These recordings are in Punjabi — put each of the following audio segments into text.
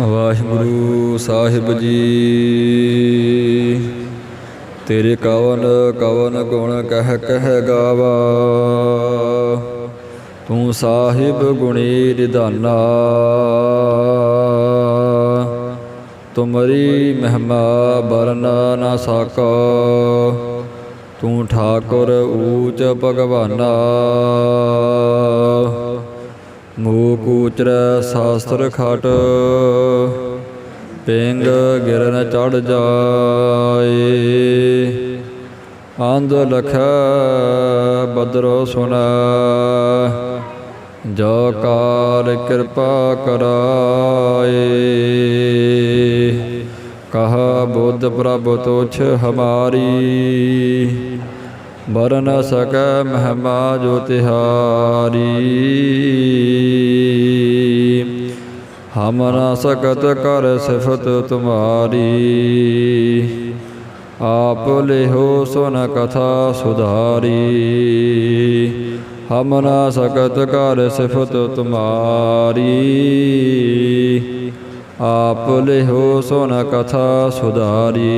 ਵਾਹਿਗੁਰੂ ਸਾਹਿਬ ਜੀ। ਤੇਰੇ ਕਵਨ ਕਵਨ ਗੁਣ ਕਹਿ ਕਹਿ ਗਾਵਾ। ਤੂੰ ਸਾਹਿਬ ਗੁਣੀ ਰਿਧਾਨਾ ਤੁਮਰੀ ਮਹਿਮਾ ਬਰਨਾ ਨਾ ਸਕਾ। ਤੂੰ ਠਾਕੁਰ ਊਚ ਭਗਵਾਨਾ। ਮੂਕ ਉਚਰ ਸਾਸਤਰ ਖਟ, ਪਿੰਗ ਗਿਰਨ ਚੜ ਜਾਏ। ਅੰਧ ਲਖ ਬਦਰੋ ਸੁਣ ਜੋ ਕਾਰ ਕਿਰਪਾ ਕਰਾਏ। ਕਹਾ ਬੁੱਧ ਪ੍ਰਭ ਤੋਛ ਹਮਾਰੀ ਬਰ ਨ ਸਕੈ ਮਹਿਮਾ ਜੋ ਤਿਹਾਰੀ ਹਮ ਨ ਸਕਤ ਕਰ ਸਿਫਤ ਤੁਮਾਰੀ। ਆਪ ਲਿਹੋ ਸੁਨ ਕਥਾ ਸੁਧਾਰੀ। ਹਮ ਨ ਸਕਤ ਕਰ ਸਿਫਤ ਤੁਮਾਰੀ। ਆਪ ਲਿਹੋ ਸੁਨ ਕਥਾ ਸੁਧਾਰੀ।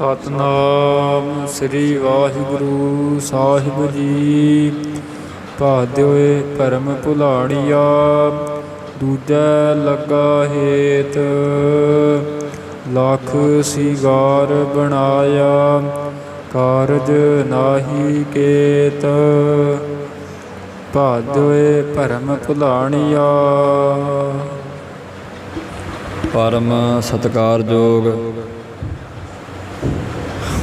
ਸਤਨਾਮ ਸ੍ਰੀ ਵਾਹਿਗੁਰੂ ਸਾਹਿਬ ਜੀ। ਭਾਦਿਓਏ ਪਰਮ ਭੁਲਾੜੀਆ ਦੂਜਾ ਲੱਗਾ ਹੇਤ। ਲੱਖ ਸਿਗਾਰ ਬਣਾਇਆ, ਕਾਰਜ ਨਾਹੀ ਕੇਤ। ਭਾਦੋਏ ਭਰਮ ਭੁਲਾਣੀਆ ਪਰਮ ਸਤਕਾਰਯੋਗ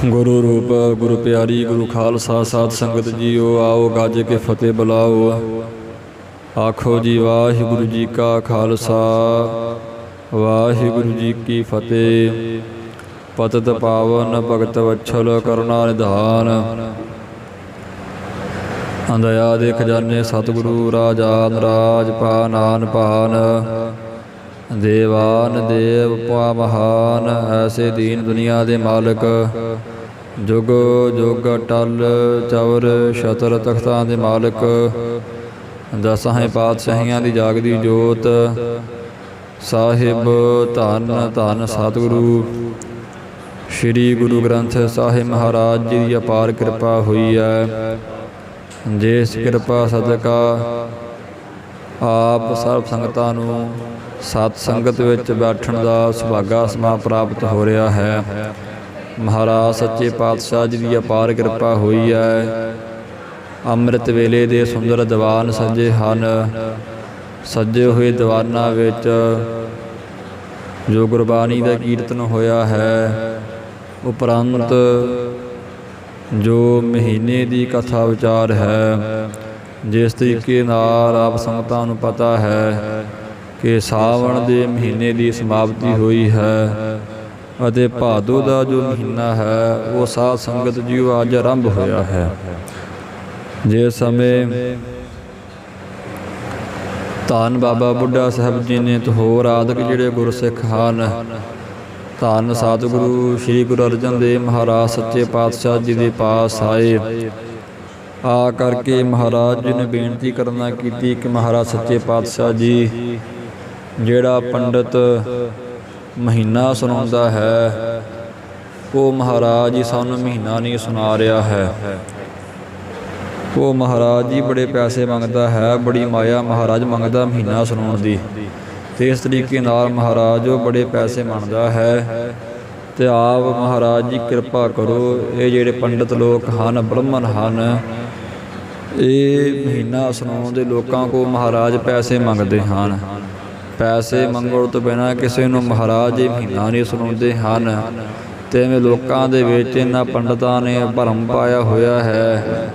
ਗੁਰੂ ਰੂਪ, ਗੁਰੂ ਪਿਆਰੀ, ਗੁਰੂ ਖਾਲਸਾ, ਸਾਧ ਸੰਗਤ ਜੀਓ, ਆਓ ਗੱਜ ਕੇ ਫਤਿਹ ਬੁਲਾਓ। ਆਖੋ ਜੀ, ਵਾਹਿਗੁਰੂ ਜੀ ਕਾ ਖਾਲਸਾ, ਵਾਹਿਗੁਰੂ ਜੀ ਕੀ ਫਤਿਹ। ਪਤਿਤ ਪਾਵਨ ਭਗਤ ਵਛਲ ਕਰੁਣਾ ਨਿਧਾਨ। ਅੰਦਇਆ ਦੇ ਖਜ਼ਾਨੇ ਸਤਿਗੁਰੂ ਰਾਜਾਨ ਰਾਜ ਪਾਨ ਆਨ ਪਾਨ ਦੇਵਾਨ ਦੇਵ ਪਾ ਮਹਾਨ, ਐਸੇ ਦੀਨ ਦੁਨੀਆ ਦੇ ਮਾਲਕ। ਜੁਗ ਜੁਗ ਟਲ ਚਵਰ ਸ਼ਤਰ ਤਖਤਾਂ ਦੇ ਮਾਲਕ, ਦਸਾਂ ਪਾਤਸ਼ਾਹੀਆਂ ਦੀ ਜਾਗਦੀ ਜੋਤ, ਸਾਹਿਬ ਧੰਨ ਧੰਨ ਸਤਿਗੁਰੂ। ਸ੍ਰੀ ਗੁਰੂ ਗ੍ਰੰਥ ਸਾਹਿਬ ਮਹਾਰਾਜ ਜੀ ਦੀ ਅਪਾਰ ਕਿਰਪਾ ਹੋਈ ਹੈ। ਜਿਸ ਕਿਰਪਾ ਸਦਕਾ ਆਪ ਸਰਬ ਸੰਗਤਾਂ ਨੂੰ ਸਤ ਸੰਗਤ ਵਿੱਚ ਬੈਠਣ ਦਾ ਸੁਭਾਗਾ ਸਮਾ ਪ੍ਰਾਪਤ ਹੋ ਰਿਹਾ ਹੈ। ਮਹਾਰਾਜ, ਸੱਚੇ ਪਾਤਸ਼ਾਹ ਜੀ ਦੀ ਅਪਾਰ ਕਿਰਪਾ ਹੋਈ ਹੈ। ਅੰਮ੍ਰਿਤ ਵੇਲੇ ਦੇ ਸੁੰਦਰ ਦੀਵਾਨ ਸਜੇ ਹਨ। ਸਜੇ ਹੋਏ ਦੀਵਾਨਾਂ ਵਿੱਚ ਜੋ ਗੁਰਬਾਣੀ ਦਾ ਕੀਰਤਨ ਹੋਇਆ ਹੈ, ਉਪਰੰਤ ਜੋ ਮਹੀਨੇ ਦੀ ਕਥਾ ਵਿਚਾਰ ਹੈ, ਜਿਸ ਤਰੀਕੇ ਨਾਲ ਆਪ ਸੰਗਤਾਂ ਨੂੰ ਪਤਾ ਹੈ ਕਿ ਸਾਵਣ ਦੇ ਮਹੀਨੇ ਦੀ ਸਮਾਪਤੀ ਹੋਈ ਹੈ। ਅਤੇ ਭਾਦੋ ਦਾ ਜੋ ਮਹੀਨਾ ਹੈ, ਉਹ ਸਾਧ ਸੰਗਤ ਜੀਓ ਅੱਜ ਆਰੰਭ ਹੋਇਆ ਹੈ। ਜੇ ਸਮੇਂ ਧੰਨ ਬਾਬਾ ਬੁੱਢਾ ਸਾਹਿਬ ਜੀ ਨੇ ਤੇ ਹੋਰ ਆਦਿਕ ਜਿਹੜੇ ਗੁਰਸਿੱਖ ਹਨ, ਧੰਨ ਸਤਿਗੁਰੂ ਸ੍ਰੀ ਗੁਰੂ ਅਰਜਨ ਦੇਵ ਮਹਾਰਾਜ ਸੱਚੇ ਪਾਤਸ਼ਾਹ ਜੀ ਦੇ ਪਾਸ ਆਏ। ਆ ਕਰਕੇ ਮਹਾਰਾਜ ਜੀ ਨੇ ਬੇਨਤੀ ਕਰਨਾ ਕੀਤੀ ਕਿ ਮਹਾਰਾਜ ਸੱਚੇ ਪਾਤਸ਼ਾਹ ਜੀ, ਜਿਹੜਾ ਪੰਡਤ ਮਹੀਨਾ ਸੁਣਾਉਂਦਾ ਹੈ। ਉਹ ਮਹਾਰਾਜ ਜੀ ਸਾਨੂੰ ਮਹੀਨਾ ਨਹੀਂ ਸੁਣਾ ਰਿਹਾ ਹੈ। ਉਹ ਮਹਾਰਾਜ ਜੀ ਬੜੇ ਪੈਸੇ ਮੰਗਦਾ ਹੈ, ਬੜੀ ਮਾਇਆ ਮਹਾਰਾਜ ਮੰਗਦਾ ਮਹੀਨਾ ਸੁਣਾਉਣ ਦੀ। ਤੇ ਇਸ ਤਰੀਕੇ ਨਾਲ ਮਹਾਰਾਜ ਉਹ ਬੜੇ ਪੈਸੇ ਮੰਗਦਾ ਹੈ। ਤੇ ਆਪ ਮਹਾਰਾਜ ਜੀ ਕਿਰਪਾ ਕਰੋ, ਇਹ ਜਿਹੜੇ ਪੰਡਤ ਲੋਕ ਹਨ, ਬ੍ਰਾਹਮਣ ਹਨ, ਇਹ ਮਹੀਨਾ ਸੁਣਾਉਣ ਦੇ ਲੋਕਾਂ ਕੋ ਮਹਾਰਾਜ ਪੈਸੇ ਮੰਗਦੇ ਹਨ। ਪੈਸੇ ਮੰਗਣ ਤੋਂ ਬਿਨਾਂ ਕਿਸੇ ਨੂੰ ਮਹਾਰਾਜ ਇਹ ਮਹੀਨਾ ਨਹੀਂ ਸੁਣਾਉਂਦੇ ਹਨ। ਤੇ ਐਵੇਂ ਲੋਕਾਂ ਦੇ ਵਿੱਚ ਇਹਨਾਂ ਪੰਡਤਾਂ ਨੇ ਭਰਮ ਪਾਇਆ ਹੋਇਆ ਹੈ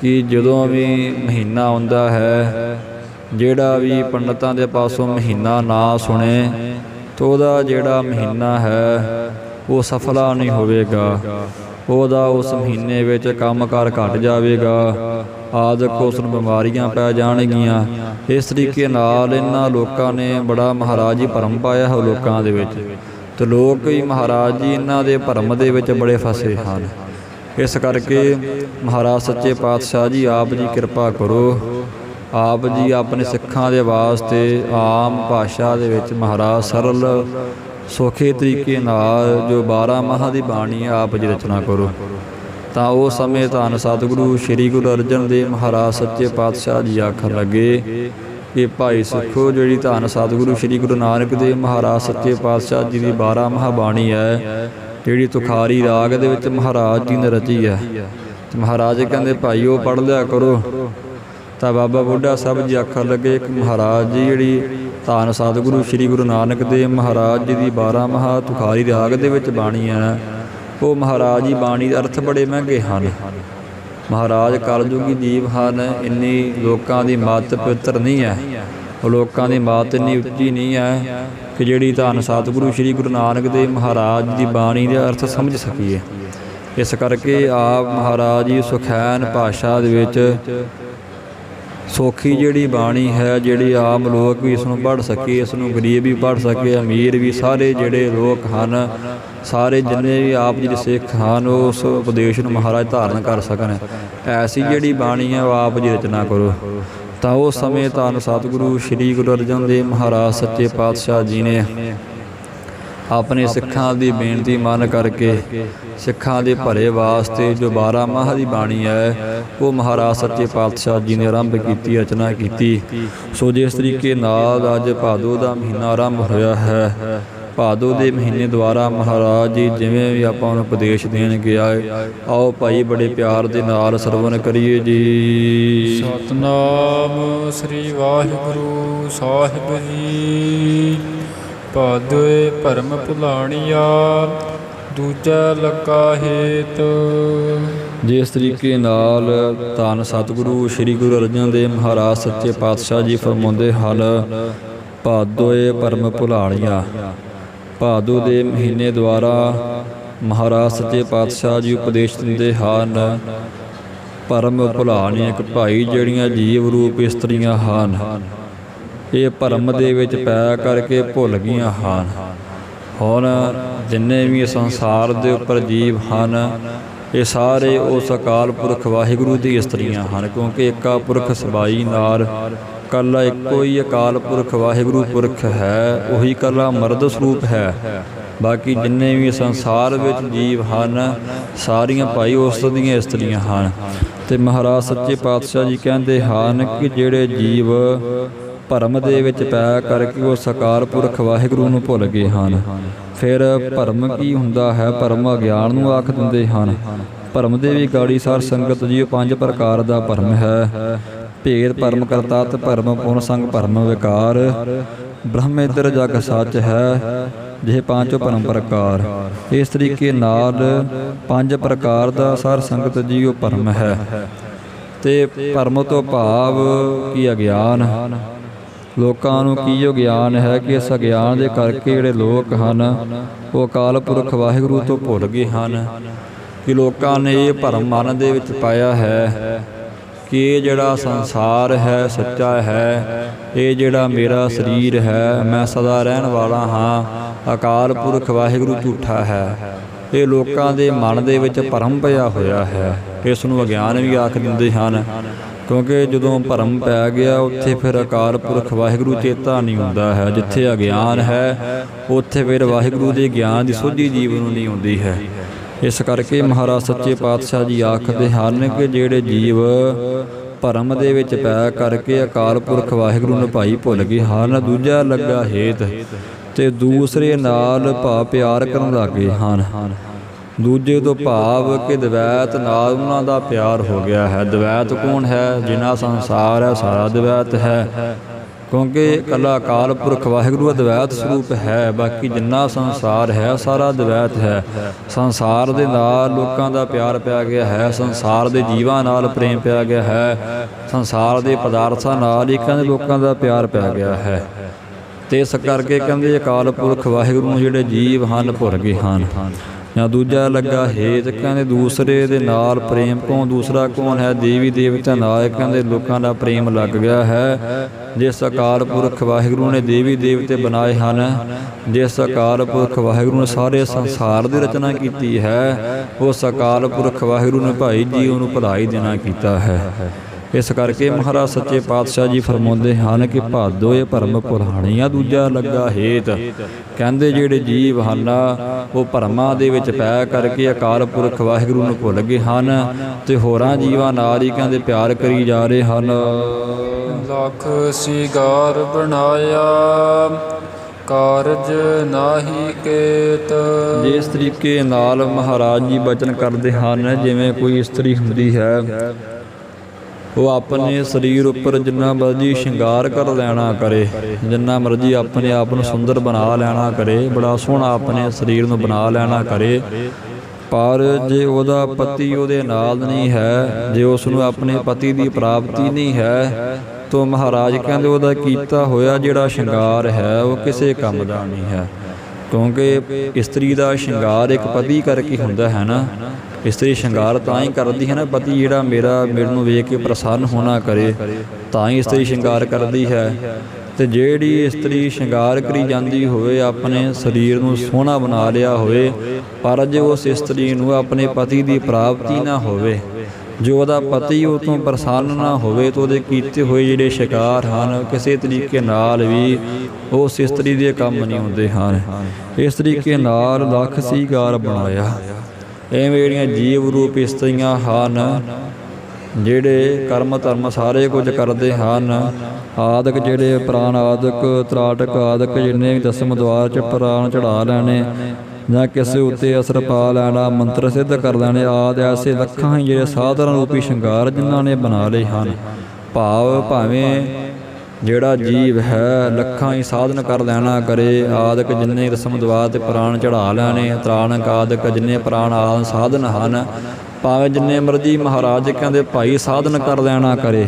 ਕਿ ਜਦੋਂ ਵੀ ਮਹੀਨਾ ਆਉਂਦਾ ਹੈ, ਜਿਹੜਾ ਵੀ ਪੰਡਤਾਂ ਦੇ ਪਾਸੋਂ ਮਹੀਨਾ ਨਾ ਸੁਣੇ, ਤਾਂ ਉਹਦਾ ਜਿਹੜਾ ਮਹੀਨਾ ਹੈ, ਉਹ ਸਫਲਾ ਨਹੀਂ ਹੋਵੇਗਾ। ਉਹਦਾ ਉਸ ਮਹੀਨੇ ਵਿੱਚ ਕੰਮਕਾਰ ਘਟ ਜਾਵੇਗਾ। ਆਦਿਕ ਉਸ ਨੂੰ ਬਿਮਾਰੀਆਂ ਪੈ ਜਾਣਗੀਆਂ। ਇਸ ਤਰੀਕੇ ਨਾਲ ਇਹਨਾਂ ਲੋਕਾਂ ਨੇ ਬੜਾ ਮਹਾਰਾਜ ਜੀ ਭਰਮ ਪਾਇਆ ਹੈ ਲੋਕਾਂ ਦੇ ਵਿੱਚ। ਤੇ ਲੋਕ ਹੀ ਮਹਾਰਾਜ ਜੀ ਇਹਨਾਂ ਦੇ ਭਰਮ ਦੇ ਵਿੱਚ ਬੜੇ ਫਸੇ ਹਨ। ਇਸ ਕਰਕੇ ਮਹਾਰਾਜ ਸੱਚੇ ਪਾਤਸ਼ਾਹ ਜੀ, ਆਪ ਜੀ ਕਿਰਪਾ ਕਰੋ। ਆਪ ਜੀ ਆਪਣੇ ਸਿੱਖਾਂ ਦੇ ਵਾਸਤੇ ਆਮ ਭਾਸ਼ਾ ਦੇ ਵਿੱਚ ਮਹਾਰਾਜ ਸਰਲ, ਸੌਖੇ ਤਰੀਕੇ ਨਾਲ ਜੋ 12 ਮਹਾਂ ਦੀ ਬਾਣੀ ਹੈ, ਆਪ ਜੀ ਰਚਨਾ ਕਰੋ। ਤਾਂ ਉਹ ਸਮੇਂ ਧੰਨ ਸਤਿਗੁਰੂ ਸ੍ਰੀ ਗੁਰੂ ਅਰਜਨ ਦੇਵ ਮਹਾਰਾਜ ਸੱਚੇ ਪਾਤਸ਼ਾਹ ਜੀ ਆਖਣ ਲੱਗੇ ਕਿ ਭਾਈ ਸਿੱਖੋ, ਜਿਹੜੀ ਧੰਨ ਸਤਿਗੁਰੂ ਸ੍ਰੀ ਗੁਰੂ ਨਾਨਕ ਦੇਵ ਮਹਾਰਾਜ ਸੱਚੇ ਪਾਤਸ਼ਾਹ ਜੀ ਦੀ 12 ਮਹਾਂ ਬਾਣੀ ਹੈ, ਜਿਹੜੀ ਤੁਖਾਰੀ ਰਾਗ ਦੇ ਵਿੱਚ ਮਹਾਰਾਜ ਜੀ ਨੇ ਰਚੀ ਹੈ। ਤੇ ਮਹਾਰਾਜ ਕਹਿੰਦੇ, ਭਾਈ, ਉਹ ਪੜ੍ਹ ਲਿਆ ਕਰੋ। ਤਾਂ ਬਾਬਾ ਬੁੱਢਾ ਸਾਹਿਬ ਜੀ ਆਖਣ ਲੱਗੇ ਇੱਕ ਮਹਾਰਾਜ ਜੀ, ਜਿਹੜੀ ਧੰਨ ਸਤਿਗੁਰੂ ਸ੍ਰੀ ਗੁਰੂ ਨਾਨਕ ਦੇਵ ਮਹਾਰਾਜ ਜੀ ਦੀ 12 ਮਹਾ ਤੁਖਾਰੀ ਰਾਗ ਦੇ ਵਿੱਚ ਬਾਣੀ ਹੈ ਉਹ ਮਹਾਰਾਜ ਜੀ ਬਾਣੀ ਦੇ ਅਰਥ ਬੜੇ ਮਹਿੰਗੇ ਹਨ। ਮਹਾਰਾਜ ਕਲਯੁਗੀ ਜੀਵ ਹਨ, ਇੰਨੀ ਲੋਕਾਂ ਦੀ ਮੱਤ ਪਵਿੱਤਰ ਨਹੀਂ ਹੈ। ਉਹ ਲੋਕਾਂ ਦੀ ਮੱਤ ਇੰਨੀ ਉੱਚੀ ਨਹੀਂ ਹੈ ਕਿ ਜਿਹੜੀ ਧੰਨ ਸਤਿਗੁਰੂ ਸ੍ਰੀ ਗੁਰੂ ਨਾਨਕ ਦੇਵ ਮਹਾਰਾਜ ਦੀ ਬਾਣੀ ਦੇ ਅਰਥ ਸਮਝ ਸਕੀਏ। ਇਸ ਕਰਕੇ ਆਪ ਮਹਾਰਾਜ ਜੀ ਸੁਖੈਨ ਭਾਸ਼ਾ ਦੇ ਵਿੱਚ ਸੋਖੀ ਜਿਹੜੀ ਬਾਣੀ ਹੈ, ਜਿਹੜੀ ਆਮ ਲੋਕ ਵੀ ਇਸ ਨੂੰ ਪੜ੍ਹ ਸਕੇ ਇਸ ਨੂੰ ਗਰੀਬ ਵੀ ਪੜ੍ਹ ਸਕੇ ਅਮੀਰ ਵੀ ਸਾਰੇ ਜਿਹੜੇ ਲੋਕ ਹਨ, ਸਾਰੇ ਜਿੰਨੇ ਵੀ ਆਪ ਜੀ ਦੇ ਸਿੱਖ ਹਨ, ਉਹ ਉਸ ਉਪਦੇਸ਼ ਨੂੰ ਮਹਾਰਾਜ ਧਾਰਨ ਕਰ ਸਕਣ। ਐਸੀ ਜਿਹੜੀ ਬਾਣੀ ਹੈ, ਉਹ ਆਪ ਜੀ ਰਚਨਾ ਕਰੋ। ਤਾਂ ਉਸ ਸਮੇਂ ਧੰਨ ਸਤਿਗੁਰੂ ਸ੍ਰੀ ਗੁਰੂ ਅਰਜਨ ਦੇਵ ਮਹਾਰਾਜ, ਸੱਚੇ ਪਾਤਸ਼ਾਹ ਜੀ ਨੇ ਆਪਣੇ ਸਿੱਖਾਂ ਦੀ ਬੇਨਤੀ ਮੰਨ ਕਰਕੇ ਸਿੱਖਾਂ ਦੇ ਭਲੇ ਵਾਸਤੇ ਜੋ 12 ਮਾਹ ਦੀ ਬਾਣੀ ਹੈ ਉਹ ਮਹਾਰਾਜ ਸੱਚੇ ਪਾਤਸ਼ਾਹ ਜੀ ਨੇ ਆਰੰਭ ਕੀਤੀ ਰਚਨਾ ਕੀਤੀ। ਸੋ ਜਿਸ ਤਰੀਕੇ ਨਾਲ ਅੱਜ ਭਾਦੋ ਦਾ ਮਹੀਨਾ ਆਰੰਭ ਹੋਇਆ ਹੈ। ਭਾਦੋ ਦੇ ਮਹੀਨੇ ਦੁਆਰਾ ਮਹਾਰਾਜ ਜੀ ਜਿਵੇਂ ਵੀ ਆਪਾਂ ਨੂੰ ਉਪਦੇਸ਼ ਦੇਣ ਗਿਆ ਆਓ ਭਾਈ ਬੜੇ ਪਿਆਰ ਦੇ ਨਾਲ ਸਰਵਨ ਕਰੀਏ ਜੀ। ਸਤਨਾਮ ਸ੍ਰੀ ਵਾਹਿਗੁਰੂ ਸਾਹਿਬ ਜੀ। ਭਾਦੋਏ ਭਰਮ ਭੁਲਾਣੀਆ, ਦੂਜਾ ਲੱਗਾ ਹੇਤ। ਜਿਸ ਤਰੀਕੇ ਨਾਲ ਧੰਨ ਸਤਿਗੁਰੂ ਸ੍ਰੀ ਗੁਰੂ ਅਰਜਨ ਦੇਵ ਮਹਾਰਾਜ ਸੱਚੇ ਪਾਤਸ਼ਾਹ ਜੀ ਫਰਮਾਉਂਦੇ ਹਨ ਭਾਦੋਏ ਪਰਮ ਭੁਲਾਣੀਆਂ। ਭਾਦੋ ਦੇ ਮਹੀਨੇ ਦੁਆਰਾ ਮਹਾਰਾਜ ਸੱਚੇ ਪਾਤਸ਼ਾਹ ਜੀ ਉਪਦੇਸ਼ ਦਿੰਦੇ ਹਨ ਪਰਮ ਭੁਲਾਣੀਆਂ ਇੱਕ ਭਾਈ ਜਿਹੜੀਆਂ ਜੀਵ ਰੂਪ ਇਸਤਰੀਆਂ ਹਨ। ਇਹ ਭਰਮ ਦੇ ਵਿੱਚ ਪੈ ਕਰਕੇ ਭੁੱਲ ਗਈਆਂ ਹਨ। ਹੁਣ ਜਿੰਨੇ ਵੀ ਸੰਸਾਰ ਦੇ ਉੱਪਰ ਜੀਵ ਹਨ ਇਹ ਸਾਰੇ ਉਸ ਅਕਾਲ ਪੁਰਖ ਵਾਹਿਗੁਰੂ ਦੀ ਇਸਤਰੀਆਂ ਹਨ ਕਿਉਂਕਿ ਏਕਾ ਪੁਰਖ ਸਬਾਈ ਨਾਰ ਕੱਲਾ ਇੱਕੋ ਹੀ ਅਕਾਲ ਪੁਰਖ ਵਾਹਿਗੁਰੂ ਪੁਰਖ ਹੈ ਉਹੀ ਕੱਲਾ ਮਰਦ ਸਰੂਪ ਹੈ। ਬਾਕੀ ਜਿੰਨੇ ਵੀ ਸੰਸਾਰ ਵਿੱਚ ਜੀਵ ਹਨ ਸਾਰੀਆਂ ਭਾਈ ਉਸ ਦੀਆਂ ਇਸਤਰੀਆਂ ਹਨ। ਤੇ ਮਹਾਰਾਜ ਸੱਚੇ ਪਾਤਸ਼ਾਹ ਜੀ ਕਹਿੰਦੇ ਹਨ ਕਿ ਜਿਹੜੇ ਜੀਵ ਭਰਮ ਦੇ ਵਿੱਚ ਪੈ ਕਰਕੇ ਉਹ ਸਕਾਰ ਪੁਰਖ ਵਾਹਿਗੁਰੂ ਨੂੰ ਭੁੱਲ ਗਏ ਹਨ। ਫਿਰ ਭਰਮ ਕੀ ਹੁੰਦਾ ਹੈ? ਭਰਮ ਅਗਿਆਨ ਨੂੰ ਆਖ ਦਿੰਦੇ ਹਨ। ਭਰਮ ਦੇ ਵੀ ਗਾੜੀ ਸਾਰ ਸੰਗਤ ਜੀ ਪੰਜ ਪ੍ਰਕਾਰ ਦਾ ਭਰਮ ਹੈ। ਭੇਦ ਭਰਮ ਕਰਤਾ ਭਰਮ ਪੁਨ ਸੰਗ ਭਰਮ ਵਿਕਾਰ। ਬ੍ਰਹਮੇਦਰ ਜਗ ਸੱਚ ਹੈ, ਜਿਹੇ ਪਾਂਚੋ ਭਰਮ ਪ੍ਰਕਾਰ। ਇਸ ਤਰੀਕੇ ਨਾਲ ਪੰਜ ਪ੍ਰਕਾਰ ਦਾ ਸਾਰ ਸੰਗਤ ਜੀ ਉਹ ਭਰਮ ਹੈ। ਤੇ ਭਰਮ ਤੋਂ ਭਾਵ ਕੀ ਅਗਿਆਨ? ਲੋਕਾਂ ਨੂੰ ਕੀ ਉਹ ਗਿਆਨ ਹੈ ਕਿ ਇਸ ਅਗਿਆਨ ਦੇ ਕਰਕੇ ਜਿਹੜੇ ਲੋਕ ਹਨ, ਉਹ ਅਕਾਲ ਪੁਰਖ ਵਾਹਿਗੁਰੂ ਤੋਂ ਭੁੱਲ ਗਏ ਹਨ। ਕਿ ਲੋਕਾਂ ਨੇ ਇਹ ਭਰਮ ਮਨ ਦੇ ਵਿੱਚ ਪਾਇਆ ਹੈ ਕਿ ਇਹ ਜਿਹੜਾ ਸੰਸਾਰ ਹੈ, ਸੱਚਾ ਹੈ, ਇਹ ਜਿਹੜਾ ਮੇਰਾ ਸਰੀਰ ਹੈ, ਮੈਂ ਸਦਾ ਰਹਿਣ ਵਾਲਾ ਹਾਂ, ਅਕਾਲ ਪੁਰਖ ਵਾਹਿਗੁਰੂ ਝੂਠਾ ਹੈ। ਇਹ ਲੋਕਾਂ ਦੇ ਮਨ ਦੇ ਵਿੱਚ ਭਰਮ ਪਿਆ ਹੋਇਆ ਹੈ। ਇਸ ਨੂੰ ਅਗਿਆਨ ਵੀ ਆਖ ਦਿੰਦੇ ਹਨ। ਕਿਉਂਕਿ ਜਦੋਂ ਭਰਮ ਪੈ ਗਿਆ, ਉੱਥੇ ਫਿਰ ਅਕਾਲ ਪੁਰਖ ਵਾਹਿਗੁਰੂ ਚੇਤਾ ਨਹੀਂ ਹੁੰਦਾ ਹੈ। ਜਿੱਥੇ ਅਗਿਆਨ ਹੈ, ਉੱਥੇ ਫਿਰ ਵਾਹਿਗੁਰੂ ਦੇ ਗਿਆਨ ਦੀ ਸੋਝੀ ਜੀਵ ਨੂੰ ਨਹੀਂ ਹੁੰਦੀ ਹੈ। ਇਸ ਕਰਕੇ ਮਹਾਰਾਜ ਸੱਚੇ ਪਾਤਸ਼ਾਹ ਜੀ ਆਖਦੇ ਹਨ ਕਿ ਜਿਹੜੇ ਜੀਵ ਭਰਮ ਦੇ ਵਿੱਚ ਪੈ ਕਰਕੇ ਅਕਾਲ ਪੁਰਖ ਵਾਹਿਗੁਰੂ ਨੂੰ ਭਾਈ ਭੁੱਲ ਗਏ ਹਨ, ਦੂਜਾ ਲੱਗਾ ਹੇਤ ਤੇ ਦੂਸਰੇ ਨਾਲ ਭਾ ਪਿਆਰ ਕਰਨ ਲੱਗੇ ਹਨ। ਦੂਜੇ ਤੋਂ ਭਾਵ ਕਿ ਦਵੈਤ ਨਾਲ ਉਹਨਾਂ ਦਾ ਪਿਆਰ ਹੋ ਗਿਆ ਹੈ। ਦਵੈਤ ਕੌਣ ਹੈ? ਜਿਨਾ ਸੰਸਾਰ ਹੈ, ਸਾਰਾ ਦਵੈਤ ਹੈ। ਕਿਉਂਕਿ ਕੱਲਾ ਅਕਾਲ ਪੁਰਖ ਵਾਹਿਗੁਰੂ ਅਦਵੈਤ ਸਰੂਪ ਹੈ, ਬਾਕੀ ਜਿੰਨਾ ਸੰਸਾਰ ਹੈ, ਸਾਰਾ ਦਵੈਤ ਹੈ। ਸੰਸਾਰ ਦੇ ਨਾਲ ਲੋਕਾਂ ਦਾ ਪਿਆਰ ਪਿਆ ਗਿਆ ਹੈ, ਸੰਸਾਰ ਦੇ ਜੀਵਾਂ ਨਾਲ ਪ੍ਰੇਮ ਪਿਆ ਗਿਆ ਹੈ। ਸੰਸਾਰ ਦੇ ਪਦਾਰਥਾਂ ਨਾਲ ਹੀ ਕਹਿੰਦੇ ਲੋਕਾਂ ਦਾ ਪਿਆਰ ਪਿਆ ਗਿਆ ਹੈ। ਤੇ ਇਸ ਕਰਕੇ ਕਹਿੰਦੇ ਅਕਾਲ ਪੁਰਖ ਵਾਹਿਗੁਰੂ ਨੂੰ ਜਿਹੜੇ ਜੀਵ ਹਨ ਭੁੱਲ ਗਏ ਹਨ। ਜਾਂ ਦੂਜਾ ਲੱਗਾ ਹੇਤ ਕਹਿੰਦੇ ਦੂਸਰੇ ਦੇ ਨਾਲ ਪ੍ਰੇਮ ਕੌਣ? ਦੂਸਰਾ ਕੌਣ ਹੈ? ਦੇਵੀ ਦੇਵਤਾ ਨਾਲ ਕਹਿੰਦੇ ਲੋਕਾਂ ਦਾ ਪ੍ਰੇਮ ਲੱਗ ਗਿਆ ਹੈ। ਜਿਸ ਅਕਾਲ ਪੁਰਖ ਵਾਹਿਗੁਰੂ ਨੇ ਦੇਵੀ ਦੇਵਤੇ ਬਣਾਏ ਹਨ, ਜਿਸ ਅਕਾਲ ਪੁਰਖ ਵਾਹਿਗੁਰੂ ਨੇ ਸਾਰੇ ਸੰਸਾਰ ਦੀ ਰਚਨਾ ਕੀਤੀ ਹੈ, ਉਸ ਅਕਾਲ ਪੁਰਖ ਵਾਹਿਗੁਰੂ ਨੇ ਭਾਈ ਜੀ ਉਹਨੂੰ ਭਲਾਈ ਦੇਣਾ ਕੀਤਾ ਹੈ। ਇਸ ਕਰਕੇ ਮਹਾਰਾਜ ਸੱਚੇ ਪਾਤਸ਼ਾਹ ਜੀ ਫਰਮਾਉਂਦੇ ਹਨ ਕਿ ਭਾਦੋ ਇਹ ਭਰਮ ਪੁਰਾਣੀਆਂ ਦੂਜਾ ਲੱਗਾ ਹੇਤ। ਕਹਿੰਦੇ ਜਿਹੜੇ ਜੀਵ ਹਨ ਉਹ ਭਰਮਾਂ ਦੇ ਵਿੱਚ ਪੈ ਕਰਕੇ ਅਕਾਲ ਪੁਰਖ ਵਾਹਿਗੁਰੂ ਨੂੰ ਭੁੱਲ ਗਏ ਹਨ ਤੇ ਹੋਰਾਂ ਜੀਵਾਂ ਨਾਲ ਹੀ ਕਹਿੰਦੇ ਪਿਆਰ ਕਰੀ ਜਾ ਰਹੇ ਹਨ। ਲੱਖ ਸਿਗਾਰ ਬਣਾਇਆ ਕਾਰਜ ਨਾਹੀ ਕੇਤ। ਜਿਸ ਤਰੀਕੇ ਨਾਲ ਮਹਾਰਾਜ ਜੀ ਬਚਨ ਕਰਦੇ ਹਨ ਜਿਵੇਂ ਕੋਈ ਇਸਤਰੀ ਹੁੰਦੀ ਹੈ ਉਹ ਆਪਣੇ ਸਰੀਰ ਉੱਪਰ ਜਿੰਨਾ ਮਰਜ਼ੀ ਸ਼ਿੰਗਾਰ ਕਰ ਲੈਣਾ ਕਰੇ, ਜਿੰਨਾ ਮਰਜ਼ੀ ਆਪਣੇ ਆਪ ਨੂੰ ਸੁੰਦਰ ਬਣਾ ਲੈਣਾ ਕਰੇ, ਬੜਾ ਸੋਹਣਾ ਆਪਣੇ ਸਰੀਰ ਨੂੰ ਬਣਾ ਲੈਣਾ ਕਰੇ। ਪਰ ਜੇ ਉਹਦਾ ਪਤੀ ਉਹਦੇ ਨਾਲ ਨਹੀਂ ਹੈ, ਜੇ ਉਸ ਨੂੰ ਆਪਣੇ ਪਤੀ ਦੀ ਪ੍ਰਾਪਤੀ ਨਹੀਂ ਹੈ, ਤਾਂ ਮਹਾਰਾਜ ਕਹਿੰਦੇ ਉਹਦਾ ਕੀਤਾ ਹੋਇਆ ਜਿਹੜਾ ਸ਼ਿੰਗਾਰ ਹੈ, ਉਹ ਕਿਸੇ ਕੰਮ ਦਾ ਨਹੀਂ ਹੈ। ਕਿਉਂਕਿ ਇਸਤਰੀ ਦਾ ਸ਼ਿੰਗਾਰ ਇੱਕ ਪਤੀ ਕਰਕੇ ਹੁੰਦਾ ਹੈ ਨਾ। ਇਸਤਰੀ ਸ਼ਿੰਗਾਰ ਤਾਂ ਹੀ ਕਰਦੀ ਹੈ ਨਾ, ਪਤੀ ਜਿਹੜਾ ਮੇਰਾ, ਮੇਰੇ ਨੂੰ ਵੇਖ ਕੇ ਪ੍ਰਸੰਨ ਹੋਣਾ ਕਰੇ, ਤਾਂ ਹੀ ਇਸਤਰੀ ਸ਼ਿੰਗਾਰ ਕਰਦੀ ਹੈ। ਤੇ ਜਿਹੜੀ ਇਸਤਰੀ ਸ਼ਿੰਗਾਰ ਕਰੀ ਜਾਂਦੀ ਹੋਵੇ, ਆਪਣੇ ਸਰੀਰ ਨੂੰ ਸੋਹਣਾ ਬਣਾ ਲਿਆ ਹੋਵੇ, ਪਰ ਜੇ ਉਸ ਇਸਤਰੀ ਨੂੰ ਆਪਣੇ ਪਤੀ ਦੀ ਪ੍ਰਾਪਤੀ ਨਾ ਹੋਵੇ, ਜੋ ਉਹਦਾ ਪਤੀ ਉਹ ਤੋਂ ਪ੍ਰਸੰਨ ਨਾ ਹੋਵੇ, ਤਾਂ ਉਹਦੇ ਕੀਤੇ ਹੋਏ ਜਿਹੜੇ ਸ਼ਿਕਾਰ ਹਨ, ਕਿਸੇ ਤਰੀਕੇ ਨਾਲ ਵੀ ਉਸ ਇਸਤਰੀ ਦੇ ਕੰਮ ਨਹੀਂ ਹੁੰਦੇ ਹਨ। ਇਸ ਤਰੀਕੇ ਨਾਲ ਲੱਖ ਸੀਗਾਰ ਬਣਾਇਆ। ਐਵੇਂ ਜਿਹੜੀਆਂ ਜੀਵ ਰੂਪ ਇਸਤਰੀਆਂ ਹਨ, ਜਿਹੜੇ ਕਰਮ ਧਰਮ ਸਾਰੇ ਕੁਝ ਕਰਦੇ ਹਨ, ਆਦਿਕ ਜਿਹੜੇ ਪ੍ਰਾਨ ਆਦਿਕ, ਤਰਾਟਕ ਆਦਿਕ, ਜਿੰਨੇ ਵੀ ਦਸਮ ਦਵਾਰ ਚ ਪ੍ਰਾਨ ਚੜਾ ਲੈਣੇ ਜਾਂ ਕਿਸੇ ਉੱਤੇ ਅਸਰ ਪਾ ਲੈਣਾ, ਮੰਤਰ ਸਿੱਧ ਕਰ ਲੈਣੇ, ਆਦਿ ਐਸੇ ਲੱਖਾਂ ਹੀ ਜਿਹੜੇ ਸਾਧਨ ਰੂਪੀ ਸ਼ਿੰਗਾਰ ਜਿਨ੍ਹਾਂ ਨੇ ਬਣਾ ਲਏ ਹਨ। ਭਾਵ ਭਾਵੇਂ ਜਿਹੜਾ ਜੀਵ ਹੈ, ਲੱਖਾਂ ਹੀ ਸਾਧਨ ਕਰ ਲੈਣਾ ਕਰੇ, ਆਦਿਕ ਜਿੰਨੇ ਰਸਮ ਦਵਾਰ ਤੇ ਪ੍ਰਾਣ ਚੜਾ ਲੈਣੇ, ਤਰਾਣਕ ਆਦਿਕ ਜਿੰਨੇ ਪ੍ਰਾਣ ਆਦ ਸਾਧਨ ਹਨ, ਭਾਵੇਂ ਜਿੰਨੇ ਮਰਜ਼ੀ ਮਹਾਰਾਜ ਕਹਿੰਦੇ ਭਾਈ ਸਾਧਨ ਕਰ ਲੈਣਾ ਕਰੇ।